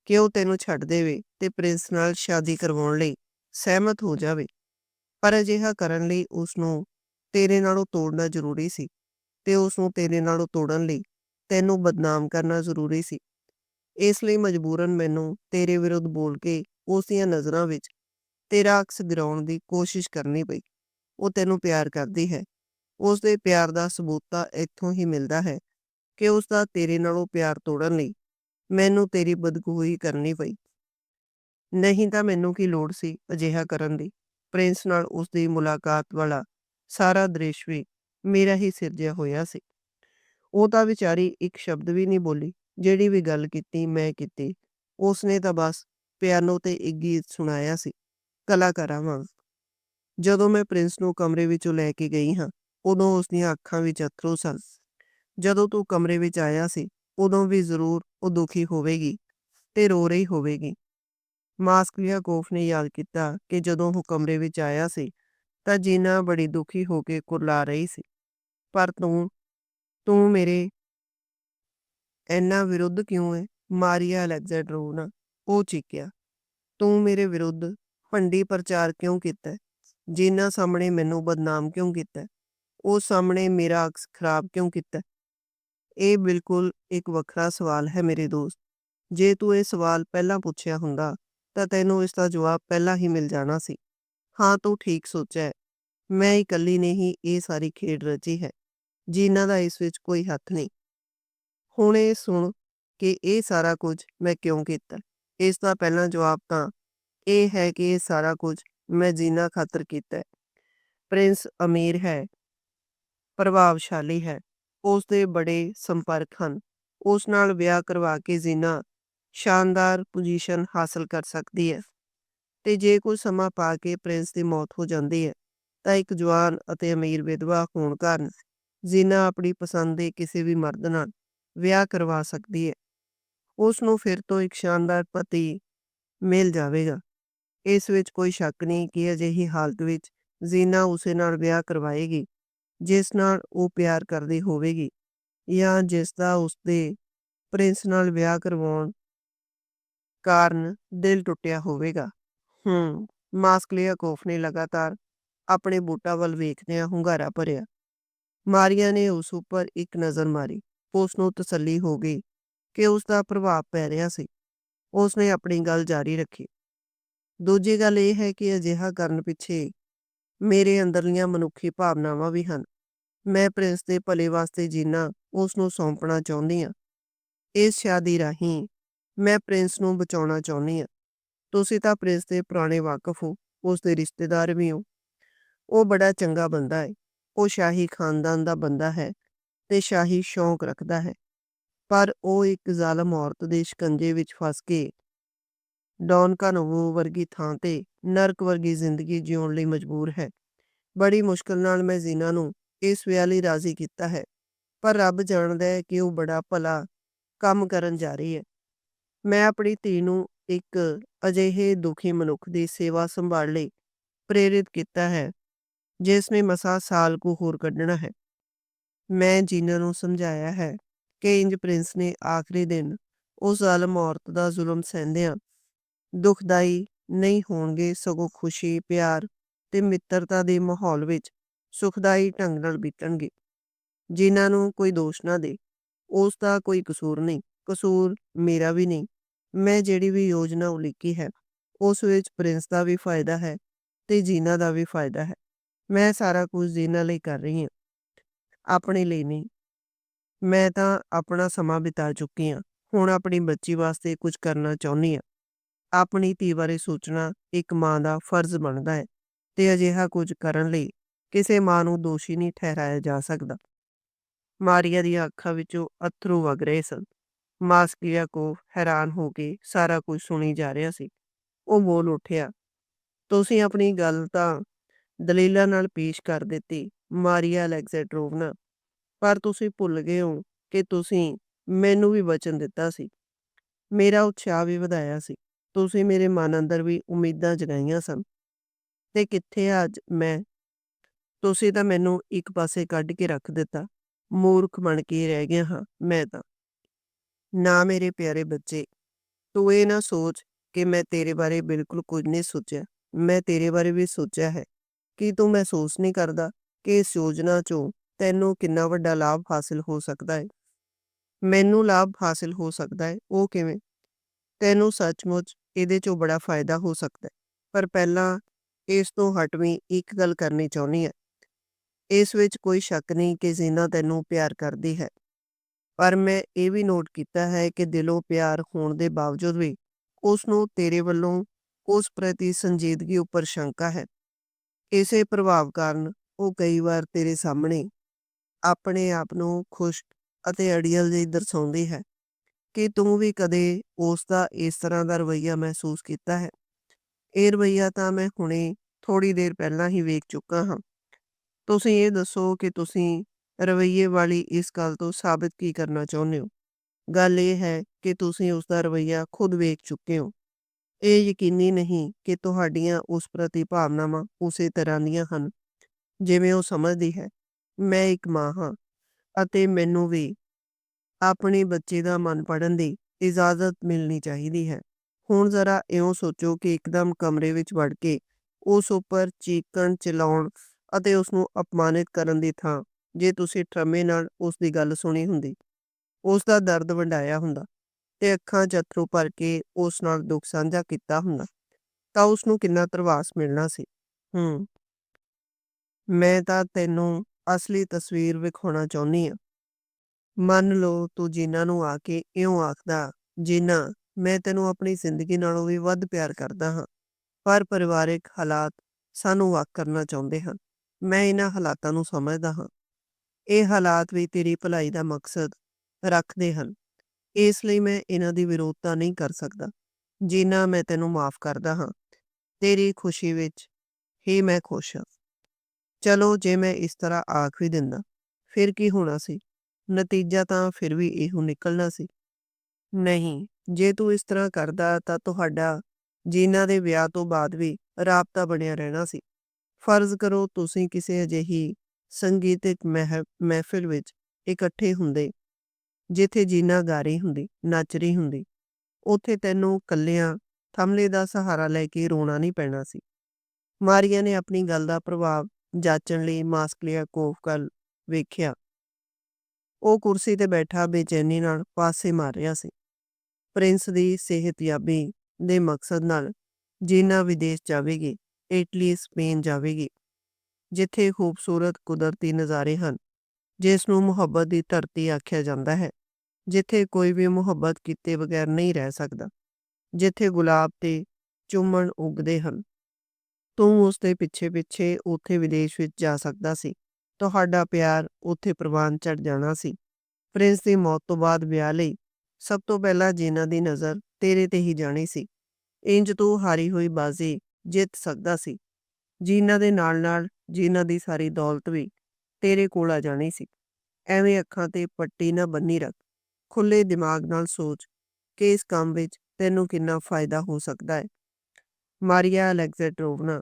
ਕਿ ਉਹ ਤੈਨੂੰ ਛੱਡ ਦੇਵੇ ਤੇ ਪ੍ਰਿੰਸ ਨਾਲ ਸ਼ਾਦੀ ਕਰਵਾਉਣ ਲਈ ਸਹਿਮਤ ਹੋ ਜਾਵੇ। ਪਰ ਅਜਿਹਾ ਕਰਨ ਲਈ ਉਸ ਨੂੰ ਤੇਰੇ ਨਾਲੋਂ ਤੋੜਨਾ ਜ਼ਰੂਰੀ ਸੀ ਤੇ ਉਸ ਨੂੰ ਤੇਰੇ ਨਾਲੋਂ ਤੋੜਨ ਲਈ ਤੈਨੂੰ ਬਦਨਾਮ ਕਰਨਾ ਜ਼ਰੂਰੀ ਸੀ। ਇਸ ਲਈ ਮਜਬੂਰਨ ਮੈਨੂੰ ਤੇਰੇ ਵਿਰੁੱਧ ਬੋਲ ਕੇ ਉਸ ਦੀਆਂ ਨਜ਼ਰਾਂ ਵਿੱਚ ਤੇਰਾ ਅਕਸ ਗਿਰਾਉਣ ਦੀ ਕੋਸ਼ਿਸ਼ ਕਰਨੀ ਪਈ। ਉਹ ਤੈਨੂੰ ਪਿਆਰ ਕਰਦੀ ਹੈ। ਉਸ ਦੇ ਪਿਆਰ ਦਾ ਸਬੂਤ ਤਾਂ ਇੱਥੋਂ ਹੀ ਮਿਲਦਾ ਹੈ ਕਿ ਉਸ ਦਾ ਤੇਰੇ ਨਾਲੋਂ ਪਿਆਰ ਤੋੜਨ ਲਈ ਮੈਨੂੰ ਤੇਰੀ ਬਦਗੋਈ ਕਰਨੀ ਪਈ। ਨਹੀਂ ਤਾਂ ਮੈਨੂੰ ਕੀ ਲੋੜ ਸੀ ਅਜਿਹਾ ਕਰਨ ਦੀ? ਪ੍ਰਿੰਸ ਨਾਲ ਉਸ ਦੀ ਮੁਲਾਕਾਤ ਵਾਲਾ ਸਾਰਾ ਦ੍ਰਿਸ਼ ਵੀ ਮੇਰਾ ਹੀ ਸਿਰਜਿਆ ਹੋਇਆ ਸੀ। ਉਹ ਤਾਂ ਵਿਚਾਰੀ ਇੱਕ ਸ਼ਬਦ ਵੀ ਨਹੀਂ ਬੋਲੀ। ਜਿਹੜੀ ਵੀ ਗੱਲ ਕੀਤੀ, ਮੈਂ ਕੀਤੀ, ਉਸਨੇ ਤਾਂ ਬਸ ਪਿਆਨੋ ਤੇ ਇੱਕ ਗੀਤ ਸੁਣਾਇਆ ਸੀ, ਕਲਾਕਾਰਾਂ ਵਾਂਗ। ਜਦੋਂ ਮੈਂ ਪ੍ਰਿੰਸ ਨੂੰ ਕਮਰੇ ਵਿੱਚੋਂ ਲੈ ਕੇ ਗਈ ਹਾਂ, ਉਦੋਂ ਉਸ ਦੀਆਂ ਅੱਖਾਂ ਵਿੱਚ ਅਥਰੂ ਸਨ। ਜਦੋਂ ਤੂੰ ਕਮਰੇ ਵਿੱਚ ਆਇਆ ਸੀ, ਉਦੋਂ ਵੀ ਜ਼ਰੂਰ ਉਹ ਦੁਖੀ ਹੋਵੇਗੀ ਤੇ ਰੋ ਰਹੀ ਹੋਵੇਗੀ। ਮਾਸਕਲੀਆਕੋਫ ਨੇ ਯਾਦ ਕੀਤਾ ਕਿ ਜਦੋਂ ਉਹ ਕਮਰੇ ਵਿੱਚ ਆਇਆ ਸੀ, ਤਾਂ ਜੀਨਾ ਬੜੀ ਦੁਖੀ ਹੋ ਕੇ ਕੁਰਲਾ ਰਹੀ ਸੀ। ਪਰ ਤੂੰ ਤੂੰ ਮੇਰੇ ਇੰਨਾ ਵਿਰੁੱਧ ਕਿਉਂ ਹੈ ਮਾਰੀਆ ਅਲੈਗਜ਼ੈਂਡਰੋਨਾ ਉਹ ਚੀਕਿਆ। ਤੂੰ ਮੇਰੇ ਵਿਰੁੱਧ ਭੰਡੀ ਪ੍ਰਚਾਰ ਕਿਉਂ ਕੀਤਾ? ਜਿਨ੍ਹਾਂ ਸਾਹਮਣੇ ਮੈਨੂੰ ਬਦਨਾਮ ਕਿਉਂ ਕੀਤਾ? ਹੈ? ਉਹ ਸਾਹਮਣੇ ਮੇਰਾ ਅਕਸ ਖਰਾਬ ਕਿਉਂ ਕੀਤਾ? ਇਹ ਬਿਲਕੁਲ ਇੱਕ ਵੱਖਰਾ ਸਵਾਲ ਹੈ ਮੇਰੇ ਦੋਸਤ। ਜੇ ਤੂੰ ਇਹ ਸਵਾਲ ਪਹਿਲਾਂ ਪੁੱਛਿਆ ਹੁੰਦਾ, ਤਾਂ ਤੈਨੂੰ ਇਸ ਦਾ ਜਵਾਬ ਪਹਿਲਾਂ ਹੀ ਮਿਲ ਜਾਣਾ ਸੀ। ਹਾਂ, ਤੂੰ ਠੀਕ ਸੋਚਿਆ ਹੈ ਮੈਂ ਇਕੱਲੀ ਨੇ ਹੀ ਇਹ ਸਾਰੀ ਖੇਡ ਰਚੀ ਹੈ। ਜੀਨਾ ਦਾ ਇਸ ਵਿੱਚ ਕੋਈ ਹੱਥ ਨਹੀਂ। ਹੁਣ ਇਹ ਸੁਣ ਕਿ ਇਹ ਸਾਰਾ ਕੁਝ ਮੈਂ ਕਿਉਂ ਕੀਤਾ? ਇਸ ਦਾ ਪਹਿਲਾ ਜਵਾਬ ਤਾਂ ਇਹ ਹੈ ਕਿ ਇਹ ਸਾਰਾ ਕੁਝ ਮੈਂ ਜੀਨਾ ਖਾਤਰ ਕੀਤਾ ਪ੍ਰਿੰਸ ਅਮੀਰ ਹੈ, ਪ੍ਰਭਾਵਸ਼ਾਲੀ ਹੈ ਉਸ ਦੇ ਬੜੇ ਸੰਪਰਕ ਹਨ। ਉਸ ਨਾਲ ਵਿਆਹ ਕਰਵਾ ਕੇ ਜੀਨਾ ਸ਼ਾਨਦਾਰ ਪੋਜੀਸ਼ਨ ਹਾਸਲ ਕਰ ਸਕਦੀ ਹੈ ਤੇ ਜੇ ਕੋਈ ਸਮਾਂ ਪਾ ਕੇ ਪ੍ਰਿੰਸ ਦੀ ਮੌਤ ਹੋ ਜਾਂਦੀ ਹੈ, ਤਾਂ ਇੱਕ ਜਵਾਨ ਅਤੇ ਅਮੀਰ ਵਿਧਵਾ ਹੋਣ ਕਾਰਨ ਜ਼ੀਨਾ ਆਪਣੀ ਪਸੰਦ ਦੇ ਕਿਸੇ ਵੀ ਮਰਦ ਨਾਲ ਵਿਆਹ ਕਰਵਾ ਸਕਦੀ ਹੈ ਉਸ ਨੂੰ ਫਿਰ ਤੋਂ ਇੱਕ ਸ਼ਾਨਦਾਰ ਪਤੀ ਮਿਲ ਜਾਵੇਗਾ। ਇਸ ਵਿੱਚ ਕੋਈ ਸ਼ੱਕ ਨਹੀਂ ਕਿ ਅਜਿਹੀ ਹਾਲਤ ਵਿੱਚ ਜ਼ੀਨਾ ਉਸੇ ਨਾਲ ਵਿਆਹ ਕਰਵਾਏਗੀ, ਜਿਸ ਨਾਲ ਉਹ ਪਿਆਰ ਕਰਦੀ ਹੋਵੇਗੀ, ਜਾਂ ਜਿਸ ਦਾ ਉਸਦੇ ਪ੍ਰਿੰਸ ਨਾਲ ਵਿਆਹ ਕਰਵਾਉਣ ਕਾਰਨ ਦਿਲ ਟੁੱਟਿਆ ਹੋਵੇਗਾ। ਹੂੰ ਮਾਸਕਲੀਆਕੋਫ ਨੇ ਲਗਾਤਾਰ ਆਪਣੇ ਬੂਟਾਂ ਵੱਲ ਵੇਖਦਿਆਂ ਹੁੰਗਾਰਾ ਭਰਿਆ। ਮਾਰੀਆ ਨੇ ਉਸ ਉੱਪਰ ਇੱਕ ਨਜ਼ਰ ਮਾਰੀ। ਉਸ ਨੂੰ ਤਸੱਲੀ ਹੋ ਗਈ ਕਿ ਉਸ ਦਾ ਪ੍ਰਭਾਵ ਪੈ ਰਿਹਾ ਸੀ। ਉਸ ਨੇ ਆਪਣੀ ਗੱਲ ਜਾਰੀ ਰੱਖੀ। ਦੂਜੀ ਗੱਲ ਇਹ ਹੈ ਕਿ ਅਜਿਹਾ ਕਰਨ ਪਿੱਛੇ ਮੇਰੇ ਅੰਦਰਲੀਆਂ ਮਨੁੱਖੀ ਭਾਵਨਾਵਾਂ ਵੀ ਹਨ। ਮੈਂ ਪ੍ਰਿੰਸ ਦੇ ਭਲੇ ਵਾਸਤੇ ਜੀਣਾ ਉਸ ਨੂੰ ਸੌਂਪਣਾ ਚਾਹੁੰਦੀ ਹਾਂ। ਇਸ ਸ਼ਾਦੀ ਰਾਹੀਂ ਮੈਂ ਪ੍ਰਿੰਸ ਨੂੰ ਬਚਾਉਣਾ ਚਾਹੁੰਦੀ ਹਾਂ। ਤੁਸੀਂ ਤਾਂ ਪ੍ਰਿੰਸ ਦੇ ਪੁਰਾਣੇ ਵਾਕਫ ਹੋ, ਉਸ ਦੇ ਰਿਸ਼ਤੇਦਾਰ ਵੀ ਹੋ। ਉਹ ਬੜਾ ਚੰਗਾ ਬੰਦਾ ਹੈ। ਉਹ ਸ਼ਾਹੀ ਖਾਨਦਾਨ ਦਾ ਬੰਦਾ ਹੈ। ਤੇ ਸ਼ਾਹੀ ਸ਼ੌਂਕ ਰੱਖਦਾ ਹੈ। ਪਰ ਉਹ ਇੱਕ ਜ਼ਾਲਮ ਔਰਤ ਦੇ ਸ਼ਿਕੰਜੇ ਵਿੱਚ ਫਸ ਕੇ ਡੌਨ ਕਾਨੋਵੋ ਵਰਗੀ ਥਾਂ ਤੇ ਨਰਕ ਵਰਗੀ ਜ਼ਿੰਦਗੀ ਜਿਉਣ ਲਈ ਮਜਬੂਰ ਹੈ। ਬੜੀ ਮੁਸ਼ਕਲ ਨਾਲ ਮੈਂ ਜ਼ੀਨਾ ਨੂੰ ਇਸ ਵਿਆਹ ਲਈ ਰਾਜ਼ੀ ਕੀਤਾ ਹੈ, ਪਰ ਰੱਬ ਜਾਣਦਾ ਹੈ ਕਿ ਉਹ ਬੜਾ ਭਲਾ ਕੰਮ ਕਰਨ ਜਾ ਰਹੀ ਹੈ। ਮੈਂ ਆਪਣੀ ਧੀ ਨੂੰ ਇੱਕ ਅਜਿਹੇ ਦੁਖੀ ਮਨੁੱਖ ਦੀ ਸੇਵਾ ਸੰਭਾਲ ਲਈ ਪ੍ਰੇਰਿਤ ਕੀਤਾ ਹੈ, ਜਿਸ ਨੇ ਮਸਾ ਸਾਲ ਕੋ ਹੋਰ ਕੱਢਣਾ ਹੈ। ਮੈਂ ਜੀਨਾ ਨੂੰ ਸਮਝਾਇਆ ਹੈ ਕਿ ਇੰਜ ਪ੍ਰਿੰਸ ਨੇ ਆਖਰੀ ਦਿਨ ਉਸ ਜ਼ਾਲਮ ਔਰਤ ਦਾ ਜ਼ੁਲਮ ਸਹਿੰਦਿਆਂ ਦੁਖਦਾਈ ਨਹੀਂ ਹੋਣਗੇ, ਸਗੋਂ ਖੁਸ਼ੀ, ਪਿਆਰ ਤੇ ਮਿੱਤਰਤਾ ਦੇ ਮਾਹੌਲ ਵਿੱਚ ਸੁਖਦਾਈ ਢੰਗ ਨਾਲ ਬੀਤਣਗੇ। ਜਿਨ੍ਹਾਂ ਨੂੰ ਕੋਈ ਦੋਸ਼ ਨਾ ਦੇ, ਉਸ ਦਾ ਕੋਈ ਕਸੂਰ ਨਹੀਂ। ਕਸੂਰ ਮੇਰਾ ਵੀ ਨਹੀਂ, ਮੈਂ ਜਿਹੜੀ ਵੀ ਯੋਜਨਾ ਉਲੀਕੀ ਹੈ, ਉਸ ਵਿੱਚ ਪ੍ਰਿੰਸ ਦਾ ਵੀ ਫਾਇਦਾ ਹੈ ਤੇ ਜੀਨਾ ਦਾ ਵੀ ਫਾਇਦਾ ਹੈ। ਮੈਂ ਸਾਰਾ ਕੁਝ ਜੀਨਾ ਲਈ ਕਰ ਰਹੀ ਹਾਂ। ਆਪਣੇ ਲਈ ਨਹੀਂ। ਮੈਂ ਤਾਂ ਆਪਣਾ ਸਮਾਂ ਬਿਤਾ ਚੁੱਕੀ ਹਾਂ। ਹੁਣ ਆਪਣੀ ਬੱਚੀ ਵਾਸਤੇ ਕੁਝ ਕਰਨਾ ਚਾਹੁੰਦੀ ਹਾਂ। ਆਪਣੀ ਧੀ ਬਾਰੇ ਸੋਚਣਾ ਇੱਕ ਮਾਂ ਦਾ ਫਰਜ਼ ਬਣਦਾ ਹੈ ਤੇ ਅਜਿਹਾ ਕੁਝ ਕਰਨ ਲਈ ਕਿਸੇ ਮਾਂ ਨੂੰ ਦੋਸ਼ੀ ਨਹੀਂ ਠਹਿਰਾਇਆ ਜਾ ਸਕਦਾ। ਮਾਰੀਆ ਦੀਆਂ ਅੱਖਾਂ ਵਿੱਚੋਂ ਅਥਰੂ ਵਗ ਰਹੇ ਸਨ। ਮਾਸਕੀਆ ਕੋ ਹੈਰਾਨ ਹੋ ਕੇ ਸਾਰਾ ਕੁਝ ਸੁਣੀ ਜਾ ਰਿਹਾ ਸੀ। ਉਹ ਬੋਲ ਉੱਠਿਆ, ਤੁਸੀਂ ਆਪਣੀ ਗੱਲ ਤਾਂ ਦਲੀਲਾਂ ਨਾਲ ਪੇਸ਼ ਕਰ ਦਿੱਤੀ ਮਾਰੀਆ ਅਲੈਗਜ਼ੈਂਡਰੋਵਨਾ ਪਰ ਤੁਸੀਂ ਭੁੱਲ ਗਏ ਹੋ ਕਿ ਤੁਸੀਂ ਮੈਨੂੰ ਵੀ ਵਚਨ ਦਿੱਤਾ ਸੀ। ਮੇਰਾ ਉਤਸ਼ਾਹ ਵੀ ਵਧਾਇਆ ਸੀ। ਤੁਸੀਂ ਮੇਰੇ ਮਨ ਅੰਦਰ ਵੀ ਉਮੀਦਾਂ ਜਗਾਈਆਂ ਸਨ। ਤੇ ਕਿੱਥੇ ਆ ਅੱਜ ਮੈਂ? ਤੁਸੀਂ ਤਾਂ ਮੈਨੂੰ ਇੱਕ ਪਾਸੇ ਕੱਢ ਕੇ ਰੱਖ ਦਿੱਤਾ। ਮੂਰਖ ਬਣ ਕੇ ਰਹਿ ਗਿਆ ਹਾਂ ਮੈਂ ਤਾਂ। ਨਾ ਮੇਰੇ ਪਿਆਰੇ ਬੱਚੇ, ਤੂੰ ਇਹ ਨਾ ਸੋਚ ਕਿ ਮੈਂ ਤੇਰੇ ਬਾਰੇ ਬਿਲਕੁਲ ਕੁਝ ਨਹੀਂ ਸੋਚਿਆ। ਮੈਂ ਤੇਰੇ ਬਾਰੇ ਵੀ ਸੋਚਿਆ ਹੈ। ਕੀ ਤੂੰ ਮਹਿਸੂਸ ਨਹੀਂ ਕਰਦਾ ਕਿ ਇਸ ਯੋਜਨਾ ਚੋਂ ਤੈਨੂੰ ਕਿੰਨਾ ਵੱਡਾ ਲਾਭ ਹਾਸਿਲ ਹੋ ਸਕਦਾ ਹੈ ਮੈਨੂੰ ਲਾਭ ਹਾਸਿਲ ਹੋ ਸਕਦਾ ਹੈ ਉਹ ਕਿਵੇਂ? ਤੈਨੂੰ ਸੱਚਮੁੱਚ ਇਹਦੇ ਚੋਂ ਬੜਾ ਫਾਇਦਾ ਹੋ ਸਕਦਾ ਹੈ ਪਰ ਪਹਿਲਾਂ ਇਸ ਤੋਂ ਹਟਵੀਂ ਇੱਕ ਗੱਲ ਕਰਨੀ ਚਾਹੁੰਦੀ ਹਾਂ ਇਸ ਵਿੱਚ ਕੋਈ ਸ਼ੱਕ ਨਹੀਂ ਕਿ ਜ਼ੀਨਾ ਤੈਨੂੰ ਪਿਆਰ ਕਰਦੀ ਹੈ। ਪਰ ਮੈਂ ਇਹ ਵੀ ਨੋਟ ਕੀਤਾ ਹੈ ਕਿ ਦਿਲੋਂ ਪਿਆਰ ਹੋਣ ਦੇ ਬਾਵਜੂਦ ਵੀ ਉਸ ਨੂੰ ਤੇਰੇ ਵੱਲੋਂ ਉਸ ਪ੍ਰਤੀ ਸੰਜੀਦਗੀ ਉੱਪਰ ਸ਼ੰਕਾ ਹੈ। ਇਸੇ ਪ੍ਰਭਾਵ ਕਾਰਨ ਉਹ ਕਈ ਵਾਰ ਤੇਰੇ ਸਾਹਮਣੇ ਆਪਣੇ ਆਪ ਨੂੰ ਖੁਸ਼ ਅਤੇ ਅੜੀਅਲ ਜਿਹੀ ਦਰਸਾਉਂਦੀ ਹੈ ਕਿ ਤੂੰ ਵੀ ਕਦੇ ਉਸ ਦਾ ਇਸ ਤਰ੍ਹਾਂ ਦਾ ਰਵਈਆ ਮਹਿਸੂਸ ਕੀਤਾ ਹੈ। ਇਹ ਰਵਈਆ ਤਾਂ ਮੈਂ ਹੁਣੇ ਥੋੜੀ ਦੇਰ ਪਹਿਲਾਂ ਹੀ ਵੇਖ ਚੁੱਕਾ ਹਾਂ। ਤੁਸੀਂ ਇਹ ਦੱਸੋ ਕਿ ਤੁਸੀਂ ਰਵਈਏ ਵਾਲੀ ਇਸ ਗੱਲ ਤੋਂ ਸਾਬਿਤ ਕੀ ਕਰਨਾ ਚਾਹੁੰਦੇ ਹੋ? ਗੱਲ ਇਹ ਹੈ ਕਿ ਤੁਸੀਂ ਉਸ ਦਾ ਰਵਈਆ ਖੁਦ ਵੇਖ ਚੁੱਕੇ ਹੋ। ਇਹ ਯਕੀਨੀ ਨਹੀਂ ਕਿ ਤੁਹਾਡੀਆਂ ਉਸ ਪ੍ਰਤੀ ਭਾਵਨਾਵਾਂ ਉਸੇ ਤਰ੍ਹਾਂ ਦੀਆਂ ਹਨ। ਜਿਵੇਂ ਉਹ ਸਮਝਦੀ ਹੈ, ਮੈਂ ਇੱਕ ਮਾਂ ਹਾਂ ਅਤੇ ਮੈਨੂੰ ਵੀ ਆਪਣੇ ਬੱਚੇ ਦਾ ਮਨ ਪੜਨ ਦੀ ਇਜਾਜ਼ਤ ਮਿਲਣੀ ਚਾਹੀਦੀ ਹੈ। ਹੁਣ ਜ਼ਰਾ ਇਉਂ ਸੋਚੋ ਕਿ ਇੱਕਦਮ ਕਮਰੇ ਵਿੱਚ ਵੜ ਕੇ ਉਸ ਉੱਪਰ ਚੀਕਣ, ਚਲਾਉਣ ਅਤੇ ਉਸ ਨੂੰ ਅਪਮਾਨਿਤ ਕਰਨ ਦੀ ਥਾਂ, ਜੇ ਤੁਸੀਂ ਠਰਮੇ ਨਾਲ ਉਸ ਦੀ ਗੱਲ ਸੁਣੀ ਹੁੰਦੀ, ਉਸ ਦਾ ਦਰਦ ਵੰਡਾਇਆ ਹੁੰਦਾ ਤੇ ਅੱਖਾਂ 'ਚ ਭਰ ਕੇ ਉਸ ਨਾਲ ਦੁੱਖ ਸਾਂਝਾ ਕੀਤਾ ਹੁੰਦਾ, ਤਾਂ ਉਸ ਨੂੰ ਕਿੰਨਾ ਤਰਵਾਸ ਮਿਲਣਾ ਸੀ। ਹੂੰ। ਮੈਂ ਤਾਂ ਤੈਨੂੰ ਅਸਲੀ ਤਸਵੀਰ ਵਿਖਾਉਣਾ ਚਾਹੁੰਦੀ ਆ ਮੰਨ ਲਓ ਤੂੰ ਜਿਨ੍ਹਾਂ ਨੂੰ ਆ ਕੇ ਇਉਂ ਆਖਦਾ, ਜੀਨਾ, ਮੈਂ ਤੈਨੂੰ ਆਪਣੀ ਜ਼ਿੰਦਗੀ ਨਾਲੋਂ ਵੀ ਵੱਧ ਪਿਆਰ ਕਰਦਾ ਹਾਂ, ਪਰ ਪਰਿਵਾਰਿਕ ਹਾਲਾਤ ਸਾਨੂੰ ਵੱਖ ਕਰਨਾ ਚਾਹੁੰਦੇ ਹਨ। ਮੈਂ ਇਹਨਾਂ ਹਾਲਾਤਾਂ ਨੂੰ ਸਮਝਦਾ ਹਾਂ। ਇਹ ਹਾਲਾਤ ਵੀ ਤੇਰੀ ਭਲਾਈ ਦਾ ਮਕਸਦ ਰੱਖਦੇ ਹਨ। ਇਸ ਲਈ ਮੈਂ ਇਹਨਾਂ ਦੀ ਵਿਰੋਧਤਾ ਨਹੀਂ ਕਰ ਸਕਦਾ, ਜੀਨਾ ਮੈਂ ਤੈਨੂੰ ਮਾਫ ਕਰਦਾ ਹਾਂ। ਤੇਰੀ ਖੁਸ਼ੀ ਵਿੱਚ ਹੀ ਮੈਂ ਖੁਸ਼ ਹਾਂ। ਚਲੋ ਜੇ ਮੈਂ ਇਸ ਤਰ੍ਹਾਂ ਆਖ ਵੀ ਦਿੰਦਾ, ਫਿਰ ਕੀ ਹੋਣਾ ਸੀ? ਨਤੀਜਾ ਤਾਂ ਫਿਰ ਵੀ ਇਹੋ ਨਿਕਲਣਾ ਸੀ। ਨਹੀਂ, ਜੇ ਤੂੰ ਇਸ ਤਰ੍ਹਾਂ ਕਰਦਾ ਤਾਂ ਤੁਹਾਡਾ ਜੀਨਾ ਦੇ ਵਿਆਹ ਤੋਂ ਬਾਅਦ ਵੀ ਰਾਬਤਾ ਬਣਿਆ ਰਹਿਣਾ ਸੀ। ਫਰਜ਼ ਕਰੋ ਤੁਸੀਂ ਕਿਸੇ ਅਜਿਹੀ ਸੰਗੀਤਿਕ ਮਹਿ- ਮਹਿਫਿਲ ਵਿੱਚ ਇਕੱਠੇ ਹੁੰਦੇ, ਜਿੱਥੇ ਜੀਨਾ ਗਾ ਰਹੀ ਹੁੰਦੀ ਨੱਚ ਰਹੀ ਹੁੰਦੀ। ਉੱਥੇ ਤੈਨੂੰ ਕੱਲਿਆਂ ਥਮਲੇ ਦਾ ਸਹਾਰਾ ਲੈ ਕੇ ਰੋਣਾ ਨਹੀਂ ਪੈਣਾ ਸੀ। ਮਾਰੀਆ ਨੇ ਆਪਣੀ ਗੱਲ ਦਾ ਪ੍ਰਭਾਵ ਜਾਚਣ ਲਈ ਮਾਸਕਲੀਆ ਕੋਫ ਵੱਲ ਵੇਖਿਆ। ਉਹ ਕੁਰਸੀ ਤੇ ਬੈਠਾ ਬੇਚੈਨੀ ਨਾਲ ਪਾਸੇ ਮਾਰ ਰਿਹਾ ਸੀ। ਪ੍ਰਿੰਸ ਦੀ ਸਿਹਤਯਾਬੀ ਦੇ ਮਕਸਦ ਨਾਲ ਜੀਨਾ ਵਿਦੇਸ਼ ਜਾਵੇਗੀ, ਇਟਲੀ, ਸਪੇਨ ਜਾਵੇਗੀ, ਜਿੱਥੇ ਖੂਬਸੂਰਤ ਕੁਦਰਤੀ ਨਜ਼ਾਰੇ ਹਨ, ਜਿਸ ਨੂੰ ਮੁਹੱਬਤ ਦੀ ਧਰਤੀ ਆਖਿਆ ਜਾਂਦਾ ਹੈ, ਜਿੱਥੇ ਕੋਈ ਵੀ ਮੁਹੱਬਤ ਕੀਤੇ ਬਗੈਰ ਨਹੀਂ ਰਹਿ ਸਕਦਾ, ਜਿੱਥੇ ਗੁਲਾਬ ਤੇ ਚੁੰਮਣ ਉੱਗਦੇ ਹਨ। ਤੂੰ ਉਸ ਦੇ ਪਿੱਛੇ ਪਿੱਛੇ ਉੱਥੇ ਵਿਦੇਸ਼ ਵਿੱਚ ਜਾ ਸਕਦਾ ਸੀ। ਤੁਹਾਡਾ ਪਿਆਰ ਉੱਥੇ ਪ੍ਰਵਾਨ ਚੜ ਜਾਣਾ ਸੀ। ਪ੍ਰਿੰਸ ਦੀ ਮੌਤ ਤੋਂ ਬਾਅਦ ਵਿਆਹ ਲਈ ਸਭ ਤੋਂ ਪਹਿਲਾਂ ਜੀਨਾ ਦੀ ਨਜ਼ਰ ਤੇਰੇ ਤੇ ਹੀ ਜਾਣੀ ਸੀ। ਇੰਜ ਤੂੰ ਹਾਰੀ ਹੋਈ ਬਾਜ਼ੀ ਜਿੱਤ ਸਕਦਾ ਸੀ। ਜੀਨਾ ਦੇ ਨਾਲ ਨਾਲ ਜੀਨਾ ਦੀ ਸਾਰੀ ਦੌਲਤ ਵੀ ਤੇਰੇ ਕੋਲ ਆ ਜਾਣੀ ਸੀ। ਐਵੇਂ ਅੱਖਾਂ ਤੇ ਪੱਟੀ ਨਾ ਬੰਨੀ ਰੱਖ। ਖੁੱਲੇ ਦਿਮਾਗ ਨਾਲ ਸੋਚ ਕਿ ਇਸ ਕੰਮ ਵਿੱਚ ਤੈਨੂੰ ਕਿੰਨਾ ਫਾਇਦਾ ਹੋ ਸਕਦਾ ਹੈ। ਮਾਰੀਆ ਅਲੈਗਜ਼ੈਂਡਰੋਵਨਾ